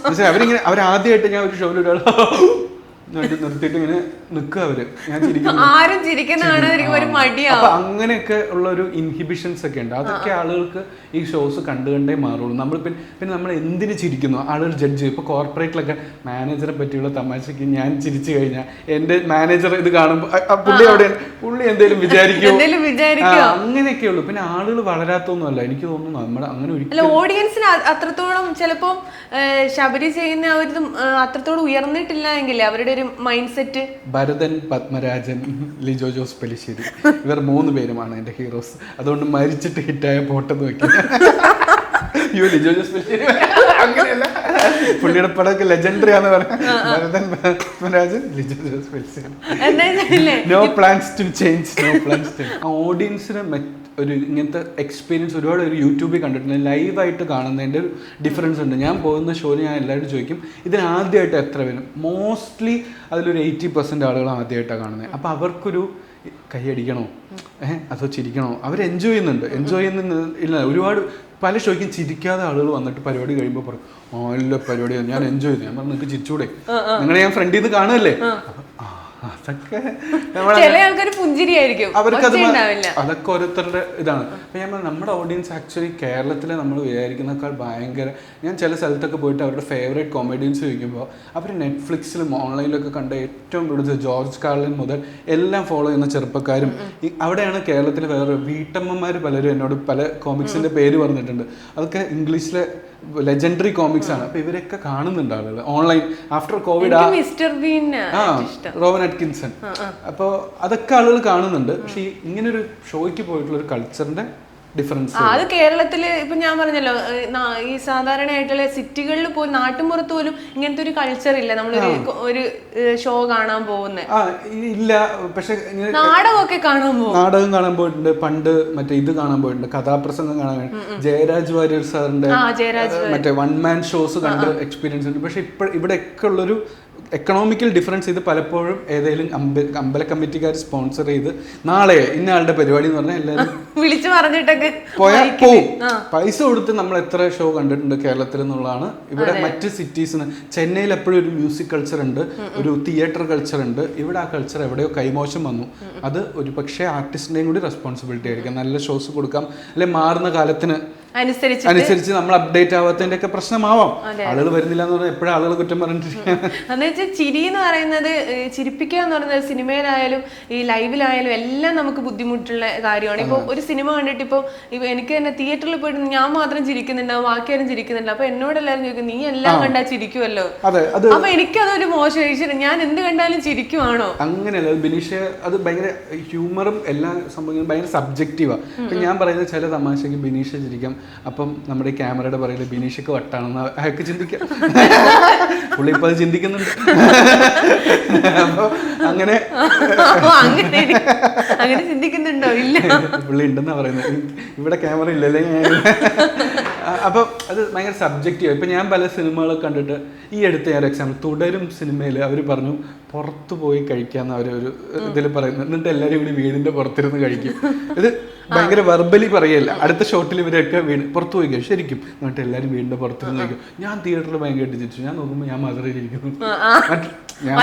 Speaker 1: പക്ഷെ അവരിങ്ങനെ അവരാദ്യമായിട്ട് ഞാൻ ഒരു ഷോയിൽ ഒരാൾ നിർത്തിയിട്ട് ഇങ്ങനെ നിൽക്കുക അവർ. ഞാൻ
Speaker 2: ആരും
Speaker 1: ചിരിക്കുന്നതാണ് അങ്ങനെയൊക്കെ ഉള്ള ഒരു ഇൻഹിബിഷൻസ് ഒക്കെ ഉണ്ട്. അതൊക്കെ ആളുകൾക്ക് ഈ ഷോസ് കണ്ടു കണ്ടേ മാറുള്ളൂ. നമ്മൾ പിന്നെ പിന്നെ നമ്മൾ എന്തിന് ചിരിക്കുന്നു? ആളുകൾ ജഡ്ജ് ചെയ്യും. ഇപ്പൊ കോർപ്പറേറ്റിലൊക്കെ മാനേജറെ പറ്റിയുള്ള തമാശക്ക് ഞാൻ ചിരിച്ചു കഴിഞ്ഞാൽ എന്റെ മാനേജർ ഇത് കാണുമ്പോൾ പുള്ളി അവിടെ പുള്ളി എന്തെങ്കിലും
Speaker 2: വിചാരിക്കും
Speaker 1: അങ്ങനെയൊക്കെ ഉള്ളൂ. പിന്നെ ആളുകൾ വളരാത്തൊന്നുമല്ല. എനിക്ക് തോന്നുന്നു നമ്മുടെ അങ്ങനെ ഒരിക്കലും
Speaker 2: ഓഡിയൻസിന് അത്രത്തോളം ചിലപ്പോ ശബരി ചെയ്യുന്ന അവരിതും അത്രത്തോളം ഉയർന്നിട്ടില്ല എങ്കിൽ അവരുടെ ഒരു മൈൻഡ് സെറ്റ്
Speaker 1: ഭരതൻ പത്മരാജൻ ലിജോ ജോസ് പെലിശ്ശേരി. ഇവർ മൂന്ന് പേരുമാണ് എന്റെ ഹീറോസ്. അതുകൊണ്ട് മരിച്ചിട്ട് ഹിറ്റായ പോട്ടെന്ന് നോക്കി. അയ്യോ ലിജോ ജോസ് പെലിശ്ശേരി. അങ്ങനെയല്ല. പുള്ളിയുടെ പടമൊക്കെ ലെജൻഡറി ആണെന്ന് പറയാം Bharathan Padmarajan Lijo Jose Pellissery. No plans to change no plans to ഓഡിയൻസിന് ഒരു ഇങ്ങനത്തെ എക്സ്പീരിയൻസ് ഒരുപാട് ഒരു യൂട്യൂബിൽ കണ്ടിട്ടുണ്ട്. ലൈവായിട്ട് കാണുന്നതിന്റെ ഒരു ഡിഫറൻസ് ഉണ്ട്. ഞാൻ പോകുന്ന ഷോയിൽ ഞാൻ എല്ലാവരും ചോദിക്കും ഇതിന് ആദ്യമായിട്ട് എത്ര വരും മോസ്റ്റ്ലി അതിലൊരു എയ്റ്റി പെർസെന്റ് ആളുകൾ ആദ്യമായിട്ടാണ് കാണുന്നത് അപ്പോൾ അവർക്കൊരു കൈയടിക്കണോ ഏഹ് അതോ ചിരിക്കണോ? അവർ എൻജോയ് ചെയ്യുന്നുണ്ട്. എൻജോയ് ചെയ്യുന്ന ഇല്ല ഒരുപാട് പല ഷോയ്ക്കും ചിരിക്കാതെ ആളുകൾ വന്നിട്ട് പരിപാടി കഴിയുമ്പോൾ പറയും ഓ എല്ലാ പരിപാടിയാണ് ഞാൻ എൻജോയ് ചെയ്തു ഞാൻ പറഞ്ഞു നിങ്ങൾക്ക് ചിരിച്ചൂടെ? നിങ്ങളെ ഞാൻ ഫ്രണ്ടിൽ നിന്ന് കാണുമല്ലേ ആ അതൊക്കെ നമ്മളെ
Speaker 2: ചില ആൾക്കാർ പുഞ്ചിരിയായിരിക്കും.
Speaker 1: അവർക്ക് അത്
Speaker 2: ഒച്ച
Speaker 1: അതൊക്കെ ഓരോരുത്തരുടെ ഇതാണ്. അപ്പൊ ഞാൻ നമ്മുടെ ഓഡിയൻസ് ആക്ച്വലി കേരളത്തിലെ നമ്മൾ വിചാരിക്കുന്നേക്കാൾ ഭയങ്കര ഞാൻ ചില സ്ഥലത്തൊക്കെ പോയിട്ട് അവരുടെ ഫേവറേറ്റ് കോമഡിയൻസ് ചോദിക്കുമ്പോൾ അവർ നെറ്റ്ഫ്ലിക്സിലും ഓൺലൈനിലൊക്കെ കണ്ട ഏറ്റവും കൂടുതൽ ജോർജ് കാർലിൻ മുതൽ എല്ലാം ഫോളോ ചെയ്യുന്ന ചെറുപ്പക്കാരും. അവിടെയാണ് കേരളത്തിലെ വേറെ വീട്ടമ്മമാർ പലരും എന്നോട് പല കോമിക്സിന്റെ പേര് പറഞ്ഞിട്ടുണ്ട്. അതൊക്കെ ഇംഗ്ലീഷിലെ ലെജൻഡറി കോമിക്സ് ആണ്. അപ്പൊ ഇവരൊക്കെ കാണുന്നുണ്ട് ആളുകൾ ഓൺലൈൻ ആഫ്റ്റർ കോവിഡ് ആ അറ്റ്കിൻസൺ അപ്പോൾ അതൊക്കെ ആളുകൾ കാണുന്നുണ്ട്. പക്ഷെ ഇങ്ങനെ ഒരു ഷോയ്ക്ക് പോയിട്ടുള്ള ഒരു കൾച്ചറിന്റെ ഡിഫറൻസ്
Speaker 2: അത് കേരളത്തിൽ ഇപ്പൊ ഞാൻ പറഞ്ഞല്ലോ ഈ സാധാരണയായിട്ടുള്ള സിറ്റികളിൽ പോലും നാട്ടുമ്പുറത്ത് പോലും ഇങ്ങനത്തെ ഒരു കൾച്ചർ ഇല്ല. നമ്മളൊരു ഒരു ഷോ കാണാൻ പോകുന്നത്
Speaker 1: ഇല്ല. പക്ഷെ
Speaker 2: നാടകമൊക്കെ കാണാൻ പോകും.
Speaker 1: നാടകം കാണാൻ പോയിട്ടുണ്ട്. പണ്ട് മറ്റേ ഇത് കാണാൻ പോയിട്ടുണ്ട്. കഥാപ്രസംഗം കാണാൻ ജയരാജ് വാര്യർ സാറിന്റെ മറ്റേ വൺ മാൻ ഷോസ് കണ്ട് എക്സ്പീരിയൻസ് ഉണ്ട്. പക്ഷെ ഇപ്പൊ ഇവിടെയൊക്കെ ഉള്ളൊരു എക്കണോമിക്കൽ ഡിഫറൻസ് ഇത് പലപ്പോഴും ഏതെങ്കിലും അമ്പ അമ്പല കമ്മിറ്റിക്കാർ സ്പോൺസർ ചെയ്ത് നാളെ ഇന്ന ആളുടെ പരിപാടി എന്ന് പറഞ്ഞാൽ എല്ലാവരും
Speaker 2: വിളിച്ചു പറഞ്ഞിട്ടൊക്കെ
Speaker 1: പോയാൽ പോവും. പൈസ കൊടുത്ത് നമ്മൾ എത്ര ഷോ കണ്ടിട്ടുണ്ട് കേരളത്തിൽ എന്നുള്ളതാണ്. ഇവിടെ മറ്റ് സിറ്റീസിന് ചെന്നൈയിൽ എപ്പോഴും ഒരു മ്യൂസിക് കൾച്ചർ ഉണ്ട് ഒരു തിയേറ്റർ കൾച്ചർ ഉണ്ട്. ഇവിടെ ആ കൾച്ചർ എവിടെയോ കൈമോശം വന്നു. അത് ഒരു പക്ഷേ ആർട്ടിസ്റ്റിന്റെയും കൂടി റെസ്പോൺസിബിലിറ്റി ആയിരിക്കും. നല്ല ഷോസ് കൊടുക്കാം. അല്ലെ മാറുന്ന കാലത്തിന്
Speaker 2: അനുസരിച്ച്
Speaker 1: അനുസരിച്ച് നമ്മൾ അപ്ഡേറ്റ് ആവാത്തതിന്റെ ഒക്കെ പ്രശ്നമാവാം ആളുകൾ വരുന്നില്ല എന്ന് പറഞ്ഞാൽ എപ്പോഴും ആളുകൾ കുറ്റം
Speaker 2: പറഞ്ഞിട്ട് ചിരി എന്ന് പറയുന്നത് ചിരിപ്പിക്കുക എന്ന് പറയുന്നത് സിനിമയിലായാലും ഈ ലൈവിലായാലും എല്ലാം നമുക്ക് ബുദ്ധിമുട്ടുള്ള കാര്യമാണ്. ഇപ്പോൾ ഒരു സിനിമ കണ്ടിട്ട് ഇപ്പോൾ ഇപ്പൊ എനിക്ക് തന്നെ തിയേറ്ററിൽ പോയിട്ട് ഞാൻ മാത്രം ചിരിക്കുന്നുണ്ടാവും ബാക്കിയാരും ചിരിക്കുന്നുണ്ട്. അപ്പൊ എന്നോട് എല്ലാവരും ചോദിക്കും നീ എല്ലാം കണ്ടാ ചിരിക്കുമല്ലോ അപ്പൊ എനിക്കതൊരു മോശം ഈശ്വരൻ ഞാൻ എന്ത് കണ്ടാലും ചിരിക്കുവാണോ?
Speaker 1: അങ്ങനെയല്ല ബിനീഷ് അത് ഭയങ്കര ഹ്യൂമറും എല്ലാ സംഭവങ്ങളും ഭയങ്കര സബ്ജക്റ്റീവാണ് ഇപ്പം ഞാൻ പറയുന്നത് ചില തമാശക്ക് ബിനീഷ് ചിരിക്കാം അപ്പം നമ്മുടെ ഈ ക്യാമറയുടെ പറയുന്നത് ബിനീഷക്ക് വട്ടാണെന്ന് അയാൾക്ക് ചിന്തിക്കാം. പുള്ളി ഇപ്പം അത് ചിന്തിക്കുന്നുണ്ട്. അപ്പോൾ അങ്ങനെ
Speaker 2: അങ്ങനെ ചിന്തിക്കുന്നുണ്ടോ? ഇല്ല.
Speaker 1: പുള്ളി ഉണ്ടെന്നാ പറയുന്നത്. ഇവിടെ ക്യാമറ ഇല്ലല്ലേ അപ്പം അത് ഭയങ്കര സബ്ജക്റ്റീവ് ഇപ്പം ഞാൻ പല സിനിമകളൊക്കെ കണ്ടിട്ട് ഈ അടുത്ത ഞാൻ എക്സാമ്പിൾ തുടരും സിനിമയിൽ അവർ പറഞ്ഞു പുറത്ത് പോയി കഴിക്കാന്ന് അവർ ഒരു ഇതിൽ പറയുന്നത് എന്നിട്ട് എല്ലാവരും കൂടി വീടിന്റെ പുറത്തിരുന്ന് കഴിക്കും. ഇത് ഭയങ്കര വെർബലി പറയല്ല. അടുത്ത ഷോട്ടിൽ ഇവരൊക്കെ വീട് പുറത്തു പോയി കഴിക്കും. ശരിക്കും. എന്നിട്ട് എല്ലാവരും വീടിന്റെ പുറത്തിരുന്ന് കഴിക്കും. ഞാൻ തിയേറ്ററിൽ ഭയങ്കര ചിരിച്ചു ഞാൻ നോക്കുമ്പോൾ ഞാൻ മാത്രമേ ചിരിക്കുന്നു ഞാൻ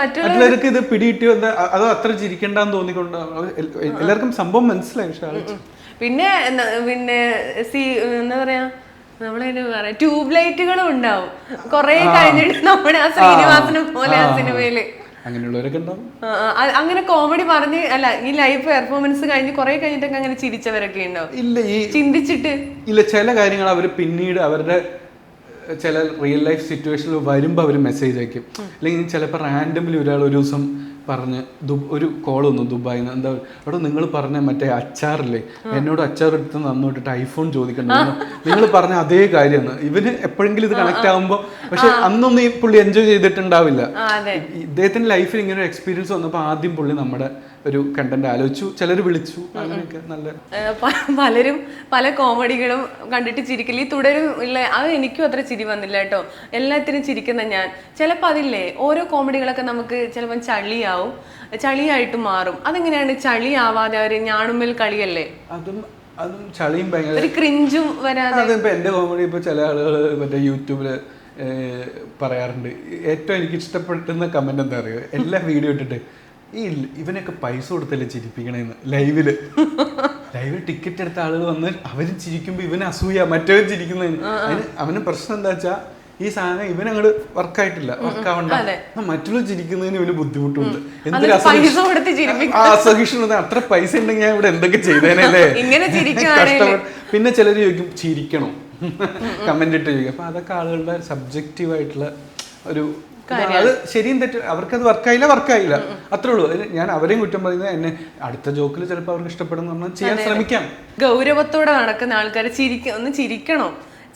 Speaker 1: മറ്റുള്ളവർക്ക് ഇത് പിടിയിട്ട് വന്ന അതോ അത്ര ചിരിക്കണ്ടെന്ന് തോന്നിക്കൊണ്ട്? എല്ലാവർക്കും സംഭവം മനസ്സിലായി പക്ഷെ
Speaker 2: പിന്നെ പിന്നെ സി എന്താ പറയാ? നമ്മളതിന് പറയാം ട്യൂബ് ലൈറ്റുകളും ഉണ്ടാവും. കൊറേ കഴിഞ്ഞിട്ട് നമ്മുടെ ആ ശ്രീനിവാസനെ പോലെ ആ സിനിമയിൽ.
Speaker 1: അങ്ങനെയുള്ളവരൊക്കെ ഉണ്ടാവും.
Speaker 2: അങ്ങനെ കോമഡി പറഞ്ഞ് അല്ല ഈ ലൈഫ് പെർഫോമൻസ് കഴിഞ്ഞ് കൊറേ കഴിഞ്ഞിട്ടൊക്കെ അങ്ങനെ ചിരിച്ചവരൊക്കെ ഉണ്ടാവും.
Speaker 1: ഇല്ല ഈ
Speaker 2: ചിന്തിച്ചിട്ട്.
Speaker 1: ഇല്ല ചില കാര്യങ്ങൾ അവർ പിന്നീട് അവരുടെ ചില റിയൽ ലൈഫ് സിറ്റുവേഷനിൽ വരുമ്പോൾ അവർ മെസ്സേജ് അയക്കും. അല്ലെങ്കിൽ ചിലപ്പോൾ റാൻഡംലി ഒരാൾ ഒരു ദിവസം പറഞ്ഞ് ദു- ഒരു കോൾ വന്നു ദുബായിൽ നിന്ന് എന്താ അവിടെ നിങ്ങൾ പറഞ്ഞ മറ്റേ അച്ചാറില്ലേ? എന്നോട് അച്ചാർ എടുത്ത് നന്നോട്ടിട്ട് ഐഫോൺ ചോദിക്കണ്ടോ നിങ്ങൾ പറഞ്ഞ അതേ കാര്യമാണ്. ഇവന് എപ്പോഴെങ്കിലും ഇത് കണക്ട് ആകുമ്പോൾ പക്ഷെ അന്നൊന്നും ഈ പുള്ളി എൻജോയ് ചെയ്തിട്ടുണ്ടാവില്ല. ഇദ്ദേഹത്തിന്റെ ലൈഫിൽ ഇങ്ങനെ ഒരു എക്സ്പീരിയൻസ് വന്നപ്പോൾ ആദ്യം പുള്ളി നമ്മുടെ ഒരു കണ്ടന്റ് ആലോചിച്ചു ചിലർ വിളിച്ചു. അങ്ങനെയൊക്കെ നല്ല
Speaker 2: പലരും പല കോമഡികളും കണ്ടിട്ട് ചിരിക്കില്ല ഈ തുടരും ഇല്ല അത് എനിക്കും അത്ര ചിരി വന്നില്ല കേട്ടോ. എല്ലാത്തിനും ചിരിക്കുന്ന ഞാൻ. ചിലപ്പോൾ അതില്ലേ ഓരോ കോമഡികളൊക്കെ നമുക്ക് ചിലപ്പം ചളിയാവും. ചളിയായിട്ട് മാറും. അതെങ്ങനെയാണ് ചളിയാവാതെ അവർ ഞാണുമ്മൽ കളിയല്ലേ?
Speaker 1: അതും അതും ചളിയും ഭയങ്കര
Speaker 2: ക്രിഞ്ചും വരാതെ.
Speaker 1: അതിപ്പോ എന്റെ കോമഡി ഇപ്പൊ ചില ആളുകൾ മറ്റേ യൂട്യൂബിൽ പറയാറുണ്ട്. ഏറ്റവും എനിക്ക് ഇഷ്ടപ്പെടുന്ന കമന്റ് എന്താ പറയുക എല്ലാ വീഡിയോ ഇട്ടിട്ട് ഈ ഇവനൊക്കെ പൈസ കൊടുത്തല്ലേ ചിരിപ്പിക്കണേന്ന്? ലൈവിൽ. ലൈവിൽ ടിക്കറ്റ് എടുത്ത ആളുകൾ വന്ന് അവരും ചിരിക്കുമ്പോൾ ഇവന് അസൂയ മറ്റവൻ ചിരിക്കുന്നതിന് അതിന് അവന് പ്രശ്നം എന്താ വെച്ചാ ഈ സാധനം ഇവൻ അങ്ങോട്ട് വർക്കായിട്ടില്ല വർക്കാവണ്ട. മറ്റുള്ള ചിരിക്കുന്നതിന് ഇവന് ബുദ്ധിമുട്ടുണ്ട്.
Speaker 2: എന്തൊരു.
Speaker 1: അസഹിഷ്ണുത അത്ര പൈസ ഉണ്ടെങ്കിൽ ഞാൻ ഇവിടെ എന്തൊക്കെ ചെയ്തേനല്ലേ? പിന്നെ ചിലർ ചോദിക്കും ചിരിക്കണോ? കമന്റ് ഇട്ട് ചോദിക്കും. അപ്പൊ അതൊക്കെ ആളുകളുടെ സബ്ജക്റ്റീവ് ആയിട്ടുള്ള ഒരു. അത് ശരിയും തെറ്റും അവർക്കത് വർക്കായില്ല വർക്കായില്ല അത്രേ ഉള്ളൂ ഞാൻ അവരെയും കുറ്റം പറയുന്നത് എന്നെ അടുത്ത ജോക്കിൽ ചിലപ്പോൾ അവർക്ക് ഇഷ്ടപ്പെടുന്ന ചെയ്യാൻ ശ്രമിക്കാം.
Speaker 2: ഗൗരവത്തോടെ നടക്കുന്ന ആൾക്കാർ ചിരിക്ക ഒന്ന് ചിരിക്കണോ.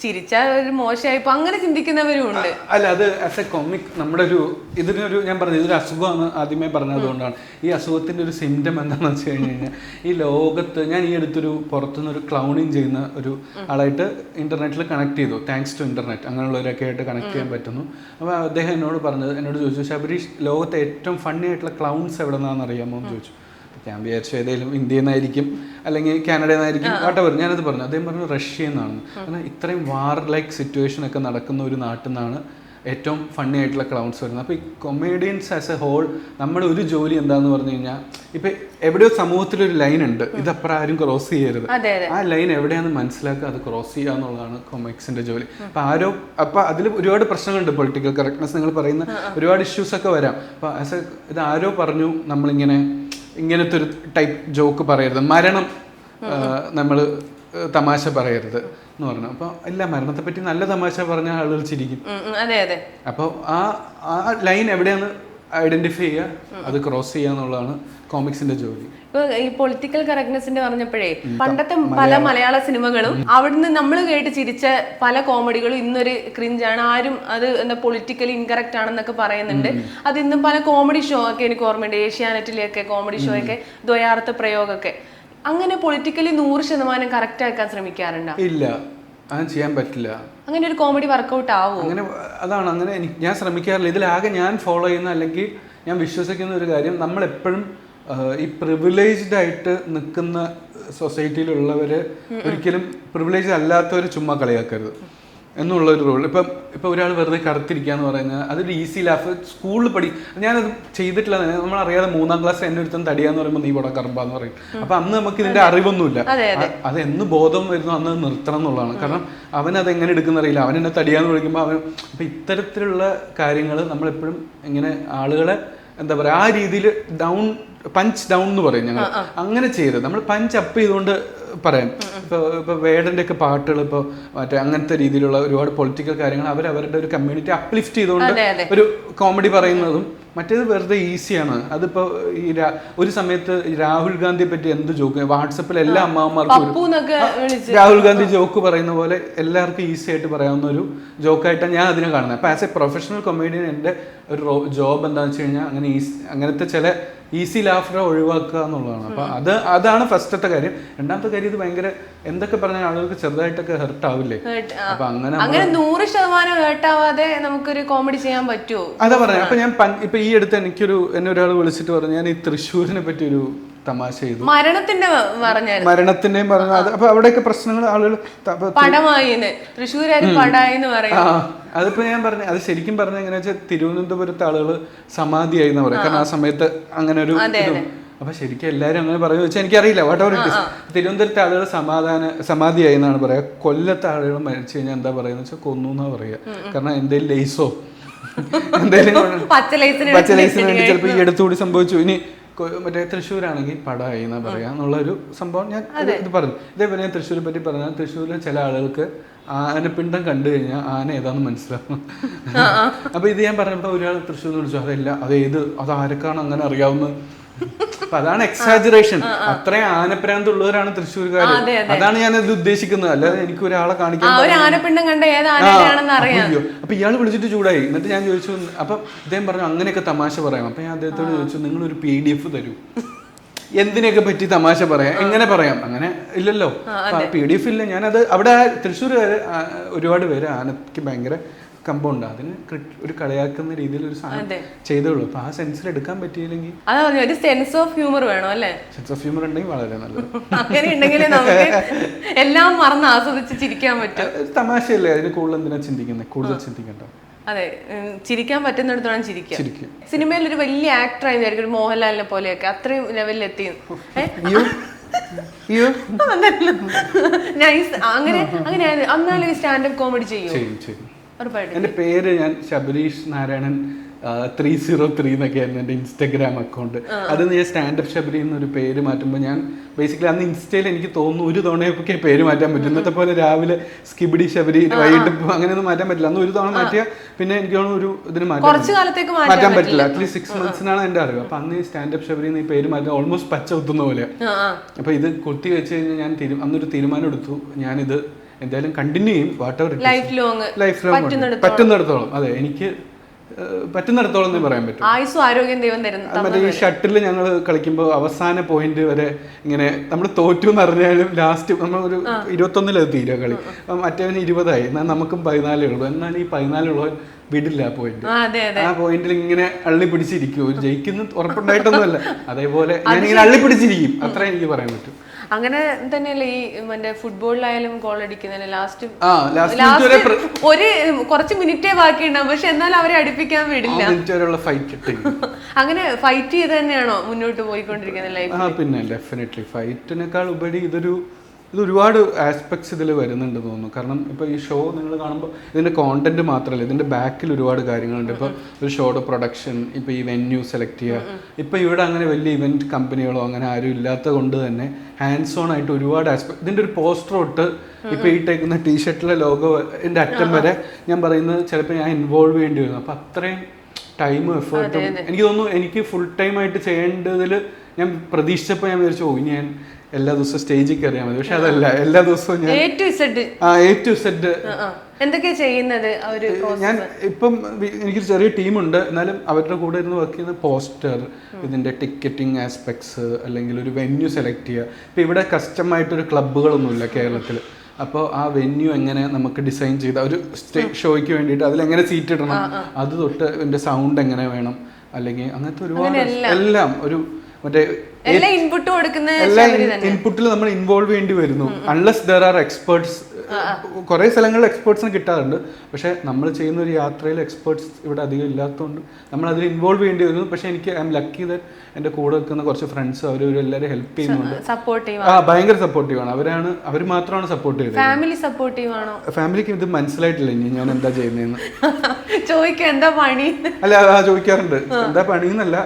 Speaker 2: ചിരിച്ചാൽ ഒരു മോശമായി അങ്ങനെ ചിന്തിക്കുന്നവരും ഉണ്ട്
Speaker 1: അല്ല അത് ആസ് എ കോമിക് നമ്മുടെ ഒരു ഇതിനൊരു ഞാൻ പറഞ്ഞത് ഇതൊരു അസുഖമാണ് ആദ്യമേ പറഞ്ഞതുകൊണ്ടാണ്. ഈ അസുഖത്തിന്റെ ഒരു സിംറ്റം എന്താണെന്ന് വെച്ച് കഴിഞ്ഞു കഴിഞ്ഞാൽ ഈ ലോകത്ത് ഞാൻ ഈ അടുത്തൊരു പുറത്തുനിന്ന് ഒരു ക്ലൗണിങ് ചെയ്യുന്ന ഒരു ആളായിട്ട് ഇന്റർനെറ്റിൽ കണക്ട് ചെയ്തു. താങ്ക്സ് ടു ഇന്റർനെറ്റ് അങ്ങനെയുള്ളവരൊക്കെ ആയിട്ട് കണക്ട് ചെയ്യാൻ പറ്റുന്നു. അപ്പോൾ അദ്ദേഹം എന്നോട് പറഞ്ഞത് എന്നോട് ചോദിച്ചു ശബരീഷ് ലോകത്തെ ഏറ്റവും ഫണ്ണി ആയിട്ടുള്ള ക്ലൗൺസ് എവിടെ നിന്നാണെന്ന് അറിയാമോ? എന്ന് ചോദിച്ചു. ഞാൻ വിചാരിച്ചു ഏതെങ്കിലും ഇന്ത്യയിൽ നിന്നായിരിക്കും അല്ലെങ്കിൽ കാനഡയിൽ നിന്നായിരിക്കും വാട്ടവർ ഞാനത് പറഞ്ഞു. അദ്ദേഹം പറഞ്ഞു റഷ്യ എന്നാണ്. കാരണം ഇത്രയും വാർ ലൈക്ക് സിറ്റുവേഷൻ ഒക്കെ നടക്കുന്ന ഒരു നാട്ടിൽ നിന്നാണ് ഏറ്റവും ഫണ്ണി ആയിട്ടുള്ള ക്ലൗൺസ് വരുന്നത്. അപ്പോൾ ഈ കൊമേഡിയൻസ് ആസ് എ ഹോൾ നമ്മുടെ ഒരു ജോലി എന്താന്ന് പറഞ്ഞു കഴിഞ്ഞാൽ ഇപ്പം എവിടെയോ സമൂഹത്തിലൊരു ലൈൻ ഉണ്ട്. ഇതപ്പുറം ആരും ക്രോസ് ചെയ്യരുത്. ആ ലൈൻ എവിടെയാണെന്ന് മനസ്സിലാക്കുക അത് ക്രോസ് ചെയ്യുക എന്നുള്ളതാണ് കൊമിക്സിന്റെ ജോലി. അപ്പൊ ആരോ അപ്പൊ അതിൽ ഒരുപാട് പ്രശ്നങ്ങളുണ്ട് പൊളിറ്റിക്കൽ കറക്റ്റ്നെസ് നിങ്ങൾ പറയുന്ന ഒരുപാട് ഇഷ്യൂസ് ഒക്കെ വരാം. അപ്പൊ ആസ് എ ഇത് ആരോ പറഞ്ഞു നമ്മളിങ്ങനെ ഇങ്ങനത്തെ ഒരു ടൈപ്പ് ജോക്ക് പറയരുത്. മരണം നമ്മൾ തമാശ പറയരുത് എന്ന് പറഞ്ഞു. അപ്പോൾ എല്ലാ മരണത്തെ പറ്റി നല്ല തമാശ പറഞ്ഞ ആളുകൾ ചിരിക്കും.
Speaker 2: അതെ അതെ.
Speaker 1: അപ്പോൾ ആ ആ ലൈൻ എവിടെയാണ് ഐഡന്റിഫൈ ചെയ്യുക അത് ക്രോസ് ചെയ്യുക എന്നുള്ളതാണ് കോമിക്സിന്റെ ജോലി.
Speaker 2: ഇപ്പൊ ഈ പൊളിറ്റിക്കൽ കറക്റ്റ്നെസിന്റെ പറഞ്ഞപ്പോഴേ പണ്ടത്തെ പല മലയാള സിനിമകളും അവിടുന്ന് നമ്മൾ കേട്ട് ചിരിച്ച പല കോമഡികളും ഇന്നൊരു ക്രിഞ്ചാണ് ആരും അത് എന്താ പൊളിറ്റിക്കലി ഇൻകറക്റ്റ് ആണെന്നൊക്കെ പറയുന്നുണ്ട്. അത് ഇന്നും പല കോമഡി ഷോ ഒക്കെ എനിക്ക് ഓർമ്മയുണ്ട്. ഏഷ്യാനെറ്റിലെയൊക്കെ കോമഡി ഷോ ഒക്കെ ദ്വയാർത്ഥ പ്രയോഗമൊക്കെ അങ്ങനെ പൊളിറ്റിക്കലി നൂറ് ശതമാനം കറക്റ്റ് ആക്കാൻ ശ്രമിക്കാറുണ്ടോ?
Speaker 1: ഇല്ല. അത് ചെയ്യാൻ പറ്റില്ല.
Speaker 2: അങ്ങനെ ഒരു കോമഡി വർക്കൗട്ട് ആവും?
Speaker 1: അങ്ങനെ അതാണ് അങ്ങനെ ഞാൻ ശ്രമിക്കാറില്ല. ഇതിലാകെ ഞാൻ ഫോളോ ചെയ്യുന്ന അല്ലെങ്കിൽ ഞാൻ വിശ്വസിക്കുന്ന ഒരു കാര്യം നമ്മൾ എപ്പോഴും ഈ പ്രിവിലേജ്ഡ് ആയിട്ട് നിൽക്കുന്ന സൊസൈറ്റിയിലുള്ളവര് ഒരിക്കലും പ്രിവിലേജ് അല്ലാത്തവർ ചുമ്മാ കളിയാക്കരുത്. എന്നുള്ള ഒരു റോൾ ഇപ്പം ഇപ്പം ഒരാൾ വെറുതെ കറുത്തിരിക്കുക എന്ന് പറയുന്നത് അതൊരു ഈസി ലാഫ് സ്കൂളിൽ പഠി ഞാനത് ചെയ്തിട്ടില്ല. തന്നെ. നമ്മളറിയാതെ മൂന്നാം ക്ലാസ് എന്നെ ഒരുത്തം തടിയാന്ന് പറയുമ്പോൾ നീ ഇവിടെ കറുമ്പാന്ന് പറയും. അപ്പൊ അന്ന് നമുക്ക് ഇതിന്റെ അറിവൊന്നുമില്ല.
Speaker 2: അതെ,
Speaker 1: എന്ന് ബോധം വരുന്നു അന്ന് നിർത്തണം എന്നുള്ളതാണ്. കാരണം അവൻ അത് എങ്ങനെ എടുക്കുന്ന അറിയില്ല. അവൻ എന്നെ തടിയാന്ന് വിളിക്കുമ്പോൾ അവൻ അപ്പൊ ഇത്തരത്തിലുള്ള കാര്യങ്ങൾ നമ്മളെപ്പോഴും ഇങ്ങനെ ആളുകളെ എന്താ പറയാ ആ രീതിയിൽ ഡൗൺ പഞ്ച് ഡൗൺ എന്ന് പറയും ഞങ്ങൾ അങ്ങനെ ചെയ്ത് നമ്മൾ പഞ്ച് അപ്പ് ചെയ്തുകൊണ്ട് പറയാം ഇപ്പൊ ഇപ്പൊ വേടന്റെ ഒക്കെ പാട്ടുകൾ ഇപ്പൊ മറ്റേ അങ്ങനത്തെ രീതിയിലുള്ള ഒരുപാട് പൊളിറ്റിക്കൽ കാര്യങ്ങൾ അവർ അവരുടെ ഒരു കമ്മ്യൂണിറ്റി അപ്ലിഫ്റ്റ് ചെയ്തുകൊണ്ട്. ഒരു കോമഡി പറയുന്നതും മറ്റേത് വെറുതെ ഈസിയാണ്. അതിപ്പോ ഈ ഒരു സമയത്ത് രാഹുൽ ഗാന്ധിയെ പറ്റി എന്ത് ജോക്ക് വാട്സപ്പിൽ എല്ലാ അമ്മാവന്മാർക്കും രാഹുൽ ഗാന്ധി ജോക്ക് പറയുന്ന പോലെ എല്ലാവർക്കും ഈസി ആയിട്ട് പറയാവുന്ന ഒരു ജോക്കായിട്ടാണ് ഞാൻ അതിനെ കാണുന്നത്. അപ്പോൾ ആസ് എ പ്രൊഫഷണൽ കൊമേഡിയൻ എന്റെ ഒരു ജോബ് എന്താണെന്ന് വെച്ച് കഴിഞ്ഞാൽ അങ്ങനെ ഈസി അങ്ങനത്തെ ചില ഈസി ലാഫർ ഒഴിവാക്കുക എന്നുള്ളതാണ്. അപ്പോൾ അത് അതാണ് ഫസ്റ്റത്തെ കാര്യം. രണ്ടാമത്തെ കാര്യം ഇത് ഭയങ്കര എന്തൊക്കെ പറഞ്ഞാൽ ആളുകൾക്ക് ചെറുതായിട്ടൊക്കെ ഹെർട്ട് ആവില്ലേ. അപ്പൊ അങ്ങനെ
Speaker 2: അങ്ങനെ നൂറ് ശതമാനം ഹേർട്ടാവാതെ നമുക്കൊരു കോമഡി ചെയ്യാൻ പറ്റുമോ
Speaker 1: അതാ പറഞ്ഞത് അപ്പൊ ഞാൻ ഇപ്പൊ ഈ അടുത്ത് എനിക്കൊരു എന്നെ ഒരാൾ വിളിച്ചിട്ട് പറഞ്ഞു ഞാൻ ഈ തൃശ്ശൂരിനെ പറ്റി ഒരു തമാശ ചെയ്തു.
Speaker 2: മരണത്തിന്റെ
Speaker 1: മരണത്തിന്റെയും പറഞ്ഞു അത് അപ്പൊ അവിടെയൊക്കെ പ്രശ്നങ്ങൾ ആളുകൾ അതിപ്പോ ഞാൻ പറഞ്ഞു അത് ശരിക്കും പറഞ്ഞ എങ്ങനെ വെച്ചാൽ തിരുവനന്തപുരത്ത് ആളുകൾ സമാധിയായി എന്ന് പറയാം കാരണം ആ സമയത്ത് അങ്ങനെ ഒരു അപ്പൊ ശരിക്കും എല്ലാരും അങ്ങനെ പറയുന്നത് വെച്ചാൽ എനിക്കറിയില്ല വാട്ട് എവർ ഇറ്റ് തിരുവനന്തപുരത്തെ ആളുകൾ സമാധാന സമാധിയായി എന്നാണ് പറയാ. കൊല്ലത്തെ ആളുകൾ മരിച്ചു കഴിഞ്ഞാൽ എന്താ പറയുക വെച്ചാൽ കൊന്നു എന്നാ പറയാ. കാരണം എന്തെങ്കിലും ലേസോ എന്തെങ്കിലും
Speaker 2: പച്ച ലൈസിന്
Speaker 1: പച്ച ലൈസിന് വേണ്ടി ചിലപ്പോൾ ഈ അടുത്തുകൂടി സംഭവിച്ചു. ഇനി മറ്റേ തൃശ്ശൂരാണെങ്കിൽ പടമായി എന്നാ പറയാ എന്നുള്ള ഒരു സംഭവം ഞാൻ ഇത് പറഞ്ഞു. ഇതേപോലെ ഞാൻ തൃശ്ശൂരെ പറ്റി പറഞ്ഞാൽ തൃശ്ശൂരിലെ ചില ആളുകൾക്ക് ആനപ്പിണ്ടം കണ്ടു കഴിഞ്ഞാൽ ആന ഏതാന്ന് മനസ്സിലാവും. അപ്പൊ ഇത് ഞാൻ പറഞ്ഞപ്പോ ഒരാൾ തൃശ്ശൂർ വിളിച്ചു. അതല്ല അത് ഏത് അത് ആരൊക്കെയാണ് അങ്ങനെ അറിയാവുന്നത് അപ്പൊ അതാണ് എക്സാജറേഷൻ അത്രയും ആനപ്രാന്ത് ഉള്ളവരാണ്
Speaker 2: തൃശ്ശൂർകാർ
Speaker 1: അതാണ് ഞാൻ അതിൽ ഉദ്ദേശിക്കുന്നത്. അല്ലാതെ എനിക്ക് ഒരാളെ കാണിക്കാൻ അയ്യോ. അപ്പൊ ഇയാൾ വിളിച്ചിട്ട് ചൂടായി. എന്നിട്ട് ഞാൻ ചോദിച്ചു അപ്പൊ അദ്ദേഹം പറഞ്ഞു അങ്ങനെയൊക്കെ തമാശ പറയാം. അപ്പൊ ഞാൻ അദ്ദേഹത്തോട് ചോദിച്ചു നിങ്ങൾ ഒരു പി ഡി എഫ് തരൂ. എന്തിനെയൊക്കെ പറ്റി തമാശ പറയാം? എങ്ങനെ പറയാം? അങ്ങനെ ഇല്ലല്ലോ. പി ഡി എഫ് ഇല്ല. ഞാനത് അവിടെ തൃശ്ശൂർ ഒരുപാട് പേര് ആനയ്ക്ക് ഭയങ്കര കമ്പുണ്ട് അതിന് ഒരു കളിയാക്കുന്ന രീതിയിൽ ഒരു സാധനം ചെയ്തോളൂ അപ്പൊ ആ സെൻസിൽ എടുക്കാൻ പറ്റിയില്ലെങ്കിൽ
Speaker 2: അതാ പറഞ്ഞു ഒരു സെൻസ് ഓഫ് ഹ്യൂമർ വേണം അല്ലേ?
Speaker 1: സെൻസ് ഓഫ് ഹ്യൂമർ ഉണ്ടെങ്കിൽ വളരെ നല്ലത്.
Speaker 2: അങ്ങനെ ഉണ്ടെങ്കിലേ നമുക്ക് എല്ലാം മറന്ന് ആസ്വദിച്ച് ചിരിക്കാൻ പറ്റും.
Speaker 1: തമാശയല്ലേ? അതിന് കൂടുതൽ എന്തിനാ ചിന്തിക്കുന്നത് കൂടുതൽ ചിന്തിക്കണ്ട.
Speaker 2: അതെ. ചിരിക്കാൻ പറ്റുന്നിടത്തോളം ചിരിക്കാം
Speaker 1: ചിരിക്കും
Speaker 2: സിനിമയിൽ ഒരു വലിയ ആക്ടർ ആയി വിചാരിക്കും ഒരു മോഹൻലാലിനെ പോലെയൊക്കെ അത്രയും ലെവലിൽ എത്തി. അങ്ങനെ അങ്ങനെ അന്നാലും സ്റ്റാൻഡപ്പ് കോമഡി ചെയ്യും.
Speaker 1: എന്റെ പേര് ഞാൻ Sabareesh Narayanan three zero three എന്നൊക്കെയായിരുന്നു എന്റെ ഇൻസ്റ്റഗ്രാം അക്കൗണ്ട്. അത് ഞാൻ സ്റ്റാൻഡപ്പ് ശബരി എന്നൊരു പേര് മാറ്റുമ്പോൾ ഞാൻ ബേസിക്കലി അന്ന് ഇൻസ്റ്റയിൽ എനിക്ക് തോന്നുന്നു ഒരു തവണയൊക്കെ പേര് മാറ്റാൻ പറ്റും. ഇന്നത്തെ പോലെ രാവിലെ സ്കിബിഡി ശബരി വൈകിട്ട് അങ്ങനെയൊന്നും മാറ്റാൻ പറ്റില്ല. അന്ന് ഒരു തവണ മാറ്റിയാൽ പിന്നെ എനിക്ക് തോന്നുന്നു ഒരു ഇതിന് മാറ്റാൻ
Speaker 2: മാറ്റാൻ
Speaker 1: പറ്റില്ല. അറ്റ്ലീസ്റ്റ് സിക്സ് മന്ത്സിനാണ് എന്റെ അറിവ്. അപ്പൊ അന്ന് സ്റ്റാൻഡപ്പ് ശബരി എന്ന് ഈ പേര് മാറ്റാൻ ഓൾമോസ്റ്റ് പച്ച കുത്തുന്ന
Speaker 2: ആ
Speaker 1: അപ്പൊ ഇത് കുത്തി വെച്ച് കഴിഞ്ഞാൽ ഞാൻ അന്നൊരു തീരുമാനം എടുത്തു. ഞാനിത് എന്തായാലും കണ്ടിന്യൂ ചെയ്യും. Water
Speaker 2: life long
Speaker 1: life long പറ്റുന്നിടത്തോളം. അതെ എനിക്ക് പറ്റുന്നിടത്തോളം എന്ന് പറയാൻ പറ്റും.
Speaker 2: ആയുസ്സും ആരോഗ്യം ദൈവം തരുന്നു.
Speaker 1: മറ്റേ ഈ ഷട്ടിൽ ഞങ്ങൾ കളിക്കുമ്പോൾ അവസാന പോയിന്റ് വരെ ഇങ്ങനെ നമ്മൾ തോറ്റു എന്ന് അറിഞ്ഞാലും ലാസ്റ്റ് നമ്മൾ ഒരു ഇരുപത്തൊന്നിലത് തീരുക കളി. മറ്റേവന് ഇരുപതായി. എന്നാൽ നമുക്കും പതിനാലേ ഉള്ളൂ. എന്നാൽ ഈ പതിനാലുള്ളവൻ വിടില്ല ആ പോയിന്റ്
Speaker 2: ആ
Speaker 1: പോയിന്റിൽ ഇങ്ങനെ അള്ളി പിടിച്ചിരിക്കും. ഒരു ജയിക്കുന്ന ഉറപ്പുണ്ടായിട്ടൊന്നുമല്ല. അതേപോലെ ഞാൻ ഇങ്ങനെ അള്ളി പിടിച്ചിരിക്കും. അത്ര എനിക്ക് പറയാൻ പറ്റും.
Speaker 2: അങ്ങനെ തന്നെയല്ലേ ഈ മറ്റേ ഫുട്ബോളിലായാലും ഗോൾ അടിക്കുന്നതിന് ലാസ്റ്റ്
Speaker 1: ലാസ്റ്റ്
Speaker 2: ഒരു കുറച്ച് മിനിറ്റേ ബാക്കിയുണ്ടാവും. പക്ഷെ എന്നാൽ അവരെ അടുപ്പിക്കാൻ വിടില്ല. അങ്ങനെ ഫൈറ്റ് ചെയ്ത് തന്നെയാണോ മുന്നോട്ട് പോയിക്കൊണ്ടിരിക്കുന്നത് ലൈഫ്
Speaker 1: പിന്നെ ഡെഫിനറ്റ്ലി ഫൈറ്റിനേക്കാൾ ഉപരി ഇതൊരു ഇത് ഒരുപാട് ആസ്പെക്ട്സ് ഇതിൽ വരുന്നുണ്ട് തോന്നുന്നു. കാരണം ഇപ്പോൾ ഈ ഷോ നിങ്ങൾ കാണുമ്പോൾ ഇതിന്റെ കോണ്ടന്റ് മാത്രമല്ല ഇതിന്റെ ബാക്കിൽ ഒരുപാട് കാര്യങ്ങളുണ്ട്. ഇപ്പോൾ ഒരു ഷോയുടെ പ്രൊഡക്ഷൻ ഇപ്പോൾ ഈ വെന്യൂ സെലക്ട് ചെയ്യുക. ഇപ്പോൾ ഇവിടെ അങ്ങനെ വലിയ ഇവന്റ് കമ്പനികളോ അങ്ങനെ ആരും ഇല്ലാത്ത കൊണ്ട് തന്നെ ഹാൻഡ്സ് ഓൺ ആയിട്ട് ഒരുപാട് ആസ്പെക്ട് ഇതിന്റെ ഒരു പോസ്റ്റർ തൊട്ട് ഇപ്പോൾ ഈ ടേക്കുന്ന ടീഷർട്ടിലെ ലോഗോ എന്റെ അറ്റം വരെ ഞാൻ പറയുന്നത് ചിലപ്പോൾ ഞാൻ ഇൻവോൾവ് ചെയ്യേണ്ടി വരുന്നു അപ്പോൾ അത്രയും ടൈമും എഫേർട്ടും എനിക്ക് തോന്നുന്നു എനിക്ക് ഫുൾ ടൈം ആയിട്ട് ചെയ്യേണ്ടതിൽ ഞാൻ പ്രതീക്ഷിച്ചപ്പോൾ ഞാൻ വിചാരിച്ചു ഓ ഇനി ഞാൻ എല്ലാ ദിവസവും സ്റ്റേജിൽ കയറിയാൽ മതി. പക്ഷെ അതല്ല എല്ലാ ദിവസവും ഞാൻ ആ എ ടു സെഡ്
Speaker 2: എന്തൊക്കെയാ ചെയ്യുന്നത്
Speaker 1: ഞാൻ ഇപ്പം എനിക്കൊരു ചെറിയ ടീമുണ്ട്. എന്നാലും അവരുടെ കൂടെ ഇരുന്ന് വർക്ക് ചെയ്യുന്ന പോസ്റ്റർ ഇതിന്റെ ടിക്കറ്റിംഗ് ആസ്പെക്ട്സ് അല്ലെങ്കിൽ ഒരു വെന്യൂ സെലക്ട് ചെയ്യുക. ഇപ്പം ഇവിടെ കസ്റ്റമായിട്ടൊരു ക്ലബ്ബുകളൊന്നുമില്ല കേരളത്തിൽ അപ്പോൾ ആ വെന്യൂ എങ്ങനെ നമുക്ക് ഡിസൈൻ ചെയ്ത ഒരു ഷോയ്ക്ക് വേണ്ടിയിട്ട് അതിലെങ്ങനെ സീറ്റ് ഇടണം അത് തൊട്ട് എന്റെ സൗണ്ട് എങ്ങനെ വേണം അല്ലെങ്കിൽ അങ്ങനത്തെ ഒരുപാട് എല്ലാം ഒരു മറ്റേ
Speaker 2: എല്ലാ ഇൻപുട്ടും കൊടുക്കുന്ന
Speaker 1: എല്ലാ ഇൻപുട്ടിൽ നമ്മൾ ഇൻവോൾവ് ചെയ്യേണ്ടി വരുന്നു. അൺലെസ് ദർ ആർ എക്സ്പേർട്സ് കുറെ സ്ഥലങ്ങളിൽ എക്സ്പേർട്സിന് കിട്ടാറുണ്ട്. പക്ഷെ നമ്മൾ ചെയ്യുന്ന ഒരു യാത്രയിൽ എക്സ്പേർട്സ് ഇവിടെ അധികം ഇല്ലാത്തതുകൊണ്ട് നമ്മൾ അതിൽ ഇൻവോൾവ് ചെയ്യേണ്ടി വരുന്നു. പക്ഷെ എനിക്ക് ഐ എം ലക്കി ദ എന്റെ കൂടെ നിൽക്കുന്ന കുറച്ച് ഫ്രണ്ട്സ് അവർ എല്ലാവരും ഹെൽപ്പ് ചെയ്യുന്നുണ്ട്.
Speaker 2: സപ്പോർട്ടീവ്
Speaker 1: ആ ഭയങ്കര സപ്പോർട്ടീവ് ആണ്. അവരാണ് അവർ മാത്രമാണ് സപ്പോർട്ട് ചെയ്തത്.
Speaker 2: ഫാമിലി സപ്പോർട്ടീവ് ആണോ?
Speaker 1: ഫാമിലിക്ക് ഇത് മനസ്സിലായിട്ടില്ല ഇനി ഞാൻ എന്താ ചെയ്യുന്നതെന്ന്
Speaker 2: ചോദിക്കുക എന്താ പണി?
Speaker 1: അല്ല ചോദിക്കാറുണ്ട്. എന്താ പണി എന്നല്ല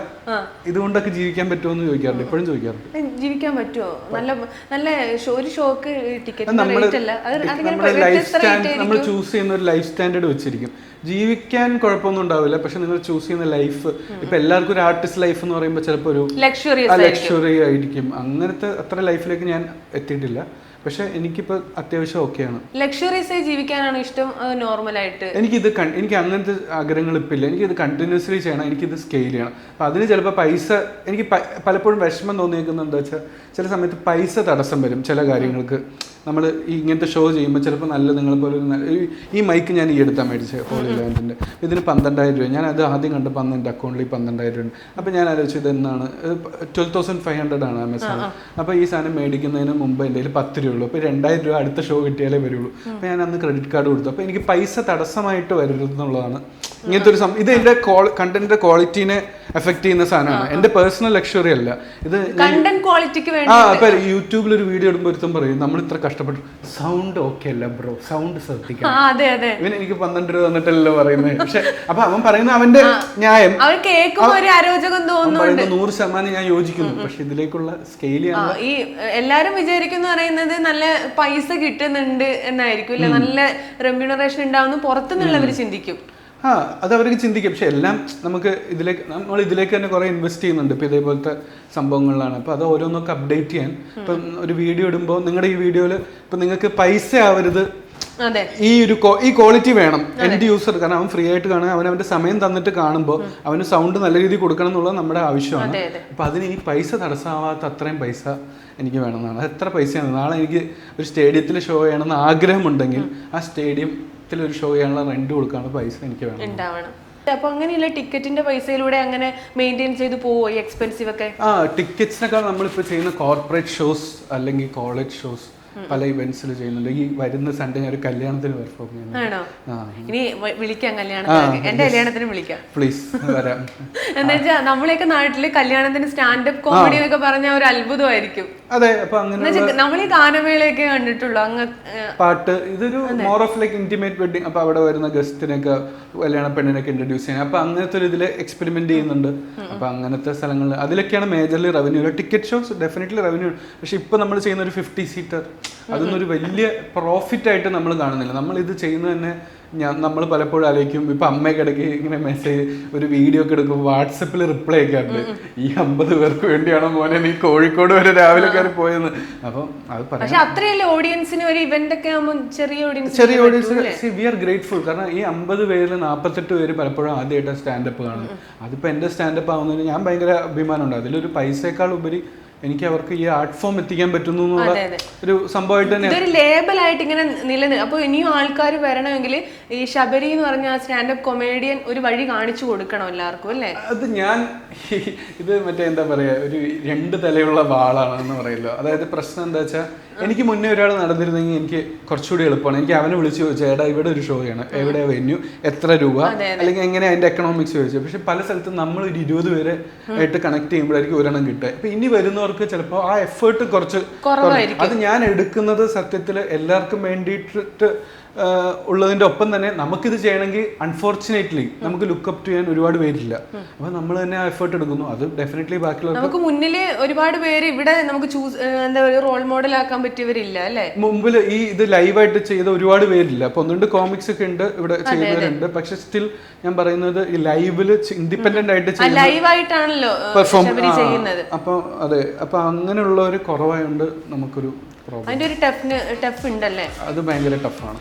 Speaker 1: ഇതുകൊണ്ടൊക്കെ ജീവിക്കാൻ പറ്റുമോ ചോദിക്കാറുണ്ട്. ഇപ്പോഴും ചോദിക്കാറുണ്ട്.
Speaker 2: ജീവിക്കാൻ പറ്റുമോ നല്ല നല്ല ഒരു ഷോക്ക് ടിക്കറ്റ് റേറ്റ് അല്ല. അത്
Speaker 1: നമ്മുടെ ലൈഫ് സ്റ്റാൻഡ് നമ്മൾ ചൂസ് ചെയ്യുന്ന ഒരു ലൈഫ് സ്റ്റാൻഡേർഡ് വെച്ചിരിക്കും. ജീവിക്കാൻ കുഴപ്പമൊന്നും ഉണ്ടാവില്ല പക്ഷെ നിങ്ങൾ ചൂസ് ചെയ്യുന്ന ലൈഫ് ഇപ്പൊ എല്ലാവർക്കും ഒരു ആർട്ടിസ്റ്റ് ലൈഫ് എന്ന് പറയുമ്പോൾ ചിലപ്പോൾ ഒരു ലക്ഷറി ആയിരിക്കും. അങ്ങനത്തെ അത്ര ലൈഫിലേക്ക് ഞാൻ എത്തിയിട്ടില്ല. പക്ഷെ എനിക്കിപ്പോ അത്യാവശ്യം ഓക്കെയാണ്
Speaker 2: ലക്ഷറീസ് ആയി ജീവിക്കാനാണ് ഇഷ്ടം? നോർമൽ ആയിട്ട്?
Speaker 1: എനിക്കിത് ഇത് എനിക്ക് അങ്ങനത്തെ ആഗ്രഹങ്ങൾ ഇപ്പം ഇല്ല. എനിക്കിത് കണ്ടിന്യൂസ്ലി ചെയ്യണം. എനിക്കിത് സ്കെയിൽ ചെയ്യണം. അപ്പൊ അതിന് ചിലപ്പോൾ പൈസ എനിക്ക് പലപ്പോഴും വിഷമം തോന്നിയേക്കുന്നത് എന്താ വെച്ചാൽ ചില സമയത്ത് പൈസ തടസ്സം വരും ചില കാര്യങ്ങൾക്ക്. നമ്മൾ ഈ ഇങ്ങനത്തെ ഷോ ചെയ്യുമ്പോൾ ചിലപ്പോൾ നല്ല നിങ്ങളെപ്പോലെ ഒരു നല്ല- ഈ- മൈക്ക് ഞാൻ ഈ എടുത്താൽ മേടിച്ചത് ഹോളി ലാൻഡിന്റെ ഇതിന് പന്ത്രണ്ടായിരം രൂപ. ഞാൻ അത് ആദ്യം കണ്ടപ്പോൾ അന്ന് എന്റെ അക്കൗണ്ടിൽ പന്ത്രണ്ടായിരം രൂപ ഉണ്ട്. അപ്പോൾ ഞാൻ ആലോചിച്ചു ഇത് എന്നാണ് ട്വൽവ് തൗസൻഡ് ഫൈവ് ഹൺഡ്രഡ് ആണ് ആമസോൺ അപ്പോൾ ഈ സാധനം മേടിക്കുന്നതിന് മുമ്പ് എന്റെ കയ്യിൽ പത്ത് രൂപ ഉള്ളൂ അപ്പോൾ രണ്ടായിരം രൂപ അടുത്ത ഷോ കിട്ടിയാലേ വരുള്ളൂ. അപ്പോൾ ഞാൻ അന്ന് ക്രെഡിറ്റ് കാർഡ് കൊടുത്തു. അപ്പോൾ എനിക്ക് പൈസ തടസ്സമായിട്ട് വരരുത് എന്നുള്ളതാണ് ഇങ്ങനത്തെ ഒരു ഇത് എന്റെ കണ്ടന്റിന്റെ ക്വാളിറ്റിനെ എഫക്ട് ചെയ്യുന്ന സാധനമാണ്. എന്റെ പേഴ്സണൽ ലക്ഷറി അല്ല. ഇത് ആ അപ്പൊ യൂട്യൂബിൽ ഒരു വീഡിയോ ഇടുമ്പോൾ ഒരുത്തം പറയും നമ്മൾ ഇത്ര കഷ്ടപ്പെട്ടു. സൗണ്ട് ഓക്കെ അല്ല ബ്രോ സൗണ്ട്
Speaker 2: ശ്രദ്ധിക്കാം
Speaker 1: ഇവൻ എനിക്ക് പന്ത്രണ്ട് രൂപ തന്നിട്ടല്ലോ പറയുന്നത്. പക്ഷെ അപ്പൊ അവൻ പറയുന്ന അവന്റെ ന്യായം. നൂറ് ശതമാനം ഞാൻ യോജിക്കുന്നു. പക്ഷെ ഇതിലേക്കുള്ള സ്കെയിൽ
Speaker 2: ഈ എല്ലാരും വിചാരിക്കുന്നു പറയുന്നത് നല്ല പൈസ കിട്ടുന്നുണ്ട് എന്നായിരിക്കും. അല്ലെ നല്ല റെമ്യൂണറേഷൻ ഉണ്ടാവുന്ന പുറത്തുനിന്നുള്ളവർ ചിന്തിക്കും.
Speaker 1: ആ അത് അവർക്ക് ചിന്തിക്കും. പക്ഷെ എല്ലാം നമുക്ക് ഇതിലേക്ക് നമ്മൾ ഇതിലേക്ക് തന്നെ കുറേ ഇൻവെസ്റ്റ് ചെയ്യുന്നുണ്ട്. ഇപ്പൊ ഇതേപോലത്തെ സംഭവങ്ങളിലാണ്. അപ്പോൾ അത് ഓരോന്നൊക്കെ അപ്ഡേറ്റ് ചെയ്യാൻ. ഇപ്പം ഒരു വീഡിയോ ഇടുമ്പോൾ നിങ്ങളുടെ ഈ വീഡിയോയിൽ ഇപ്പൊ നിങ്ങൾക്ക് പൈസ ആവരുത്. ഈ ഒരു ഈ ക്വാളിറ്റി വേണം. എൻഡ് യൂസർ കാരണം അവൻ ഫ്രീ ആയിട്ട് കാണാൻ അവൻ അവന്റെ സമയം തന്നിട്ട് കാണുമ്പോൾ അവന് സൗണ്ട് നല്ല രീതിയിൽ കൊടുക്കണം എന്നുള്ളത് നമ്മുടെ ആവശ്യമാണ്. അപ്പൊ അതിന് ഈ പൈസ തടസ്സമാവാത്ത അത്രയും പൈസ എനിക്ക് വേണമെന്നാണ്. അത് എത്ര പൈസയാണ്? നാളെ എനിക്ക് ഒരു സ്റ്റേഡിയത്തിൽ ഷോ ചെയ്യണമെന്ന് ആഗ്രഹമുണ്ടെങ്കിൽ ആ സ്റ്റേഡിയത്തിൽ ഒരു ഷോ ചെയ്യാനുള്ള റെന്റ് കൊടുക്കാനുള്ള പൈസ എനിക്ക് വേണം.
Speaker 2: ഉണ്ടാവണം. അപ്പൊ അങ്ങനെയുള്ള ടിക്കറ്റിന്റെ പൈസയിലൂടെ അങ്ങനെ മെയിന്റെയിൻ ചെയ്ത് പോവോ ഈ എക്സ്പെൻസീവ് ഒക്കെ?
Speaker 1: ആ ടിക്കറ്റ്സിനേക്കാൾ നമ്മളിപ്പോൾ ചെയ്യുന്ന കോർപ്പറേറ്റ് ഷോസ് അല്ലെങ്കിൽ കോളേജ് ഷോസ് പല ഇവന്റ്സിൽ ചെയ്യുന്നുണ്ട്. ഈ വരുന്ന സൺഡേ ഞാൻ ഒരു കല്യാണത്തിന് പെർഫോം ചെയ്യുന്നുണ്ട്
Speaker 2: ഇനി വിളിക്കാം കല്യാണത്തിന്. എന്റെ കല്യാണത്തിന് വിളിക്കാം.
Speaker 1: പ്ലീസ് വരാം.
Speaker 2: എന്താ വെച്ചാ നമ്മളെയൊക്കെ നാട്ടിൽ കല്യാണത്തിന് സ്റ്റാൻഡപ്പ് കോമഡി എന്നൊക്കെ പറഞ്ഞ ഒരു അത്ഭുതമായിരിക്കും.
Speaker 1: അതെ അപ്പൊ അങ്ങനെ
Speaker 2: നമ്മൾ ഈ ഗാനമേളയൊക്കെ കണ്ടിട്ടുള്ളൂ. അങ്ങ്
Speaker 1: പാട്ട്. ഇതൊരു more of like intimate wedding അപ്പൊ അവിടെ വരുന്ന ഗസ്റ്റിനൊക്കെ കല്യാണ പെണ്ണിനൊക്കെ ഇൻട്രൊഡ്യൂസ് ചെയ്യാൻ അപ്പൊ അങ്ങനത്തെ ഒരു ഇതിൽ എക്സ്പെരിമെന്റ് ചെയ്യുന്നുണ്ട്. അപ്പൊ അങ്ങനത്തെ സ്ഥലങ്ങളിൽ അതിലൊക്കെയാണ് majorly revenue ticket shows definitely revenue പക്ഷെ ഇപ്പൊ നമ്മൾ ചെയ്യുന്ന ഒരു ഫിഫ്റ്റി സീറ്റർ അതൊന്നും ഒരു വലിയ പ്രോഫിറ്റ് ആയിട്ട് നമ്മൾ കാണുന്നില്ല. നമ്മൾ ഇത് ചെയ്യുന്നത് തന്നെ ഞാൻ നമ്മൾ പലപ്പോഴും ആലോചിക്കും ഇപ്പൊ അമ്മയൊക്കെ ഇടയ്ക്ക് ഇങ്ങനെ മെസ്സേജ് ഒരു വീഡിയോ ഒക്കെ എടുക്കും വാട്സപ്പിൽ റിപ്ലൈ ഒക്കെ ഉണ്ട്. ഈ അമ്പത് പേർക്ക് വേണ്ടിയാണോ മോനെ നീ കോഴിക്കോട് വരെ രാവിലെ കയറി പോയെന്ന്. അപ്പം അത് പറയാം.
Speaker 2: പക്ഷെ അത്രയല്ലേ ഓഡിയൻസിന് ഒരു ഇവന്റ് ഒക്കെ ചെറിയ ഓഡിയൻസ്
Speaker 1: ചെറിയ ഓഡിയൻസ് വി ആർ ഗ്രേറ്റ്ഫുൾ കാരണം ഈ അമ്പത് പേരിൽ നാൽപ്പത്തെട്ട് പേര് പലപ്പോഴും ആദ്യമായിട്ട് സ്റ്റാൻഡപ്പ് കാണുന്നു അതിപ്പോൾ എന്റെ സ്റ്റാൻഡപ്പ് ആവുന്നതിന് ഞാൻ ഭയങ്കര അഭിമാനമുണ്ട്. അതിലൊരു പൈസയേക്കാൾ ഉപരി എനിക്ക് അവർക്ക് ഈ ആർട്ട് ഫോം എത്തിക്കാൻ പറ്റുന്നു എന്നുള്ള. ഒരു സംഭവമായിട്ട് തന്നെ
Speaker 2: ഇതൊരു ലേബലായിട്ട് ഇങ്ങനെ നിലനിൽ അപ്പോൾ ഇനിയും ആൾക്കാർ വരണമെങ്കിൽ ഈ ശബരി എന്ന് പറഞ്ഞ ആ സ്റ്റാൻഡപ്പ് കൊമേഡിയൻ ഒരു വഴി കാണിച്ചു കൊടുക്കണം എല്ലാവർക്കും അല്ലേ
Speaker 1: അത് ഞാൻ ഇത് മറ്റേ എന്താ പറയാ ഒരു രണ്ട് തലയുള്ള വാളാണ് എന്ന് പറയല്ലോ അതായത് പ്രശ്നം എന്താ വെച്ചാൽ എനിക്ക് മുന്നേ ഒരാൾ നടന്നിരുന്നെങ്കിൽ എനിക്ക് കുറച്ചുകൂടി എളുപ്പമാണ്. എനിക്ക് അവനെ വിളിച്ച് ചോദിച്ചു ഏടാ ഇവിടെ ഒരു ഷോ ചെയ്യണം. എവിടെ വെന്യൂ എത്ര രൂപ? അല്ലെങ്കിൽ എങ്ങനെ അതിന്റെ എക്കണോമിക്സ് ചോദിച്ചു. പക്ഷെ പല സ്ഥലത്തും നമ്മൾ ഒരു ഇരുപത് പേരെ ആയിട്ട് കണക്ട് ചെയ്യുമ്പോഴായിരിക്കും ഒരെണ്ണം കിട്ടുക. അപ്പൊ ഇനി വരുന്നവർക്ക് ചിലപ്പോൾ ആ എഫേർട്ട് കുറച്ച്. അത് ഞാൻ എടുക്കുന്നത് സത്യത്തിൽ എല്ലാവർക്കും വേണ്ടിയിട്ട് ആഹ് ഉള്ളതിന്റെ ഒപ്പം തന്നെ നമുക്കിത് ചെയ്യണമെങ്കിൽ അൺഫോർച്ചുനേറ്റ്ലി നമുക്ക് ലുക്കപ്പ് ചെയ്യാൻ ഒരുപാട് പേരില്ല. അപ്പൊ നമ്മൾ തന്നെ എഫേർട്ട് എടുക്കുന്നു. അത് ഡെഫിനറ്റ്ലി ബാക്കിയുള്ള
Speaker 2: നമുക്ക് മുന്നിൽ ഒരുപാട് പേര് ഇവിടെ നമുക്ക് ചൂസ് എന്താ ഒരു റോൾ മോഡൽ ആക്കാൻ പറ്റിയവരില്ല അല്ലേ?
Speaker 1: മുമ്പിൽ ഈ ഇത് ലൈവായിട്ട് ചെയ്ത ഒരുപാട് പേരില്ല. അപ്പൊ ഒന്നുണ്ട് കോമിക്സ് ഒക്കെ ഉണ്ട് ഇവിടെ ചെയ്യുന്നവരുണ്ട് പക്ഷെ സ്റ്റിൽ ഞാൻ പറയുന്നത് ഈ ലൈവിൽ ഇൻഡിപെൻഡന്റ് ആയിട്ട്
Speaker 2: ലൈവായിട്ടാണല്ലോ
Speaker 1: പെർഫോം
Speaker 2: ചെയ്യുന്നത്.
Speaker 1: അപ്പൊ അതെ. അപ്പൊ അങ്ങനെയുള്ള ഒരു കുറവായോണ്ട് നമുക്കൊരു
Speaker 2: അതിന്റെ ഒരു ടഫ് ടഫ് ഉണ്ടല്ലേ?
Speaker 1: അത് ഭയങ്കര ടഫാണ്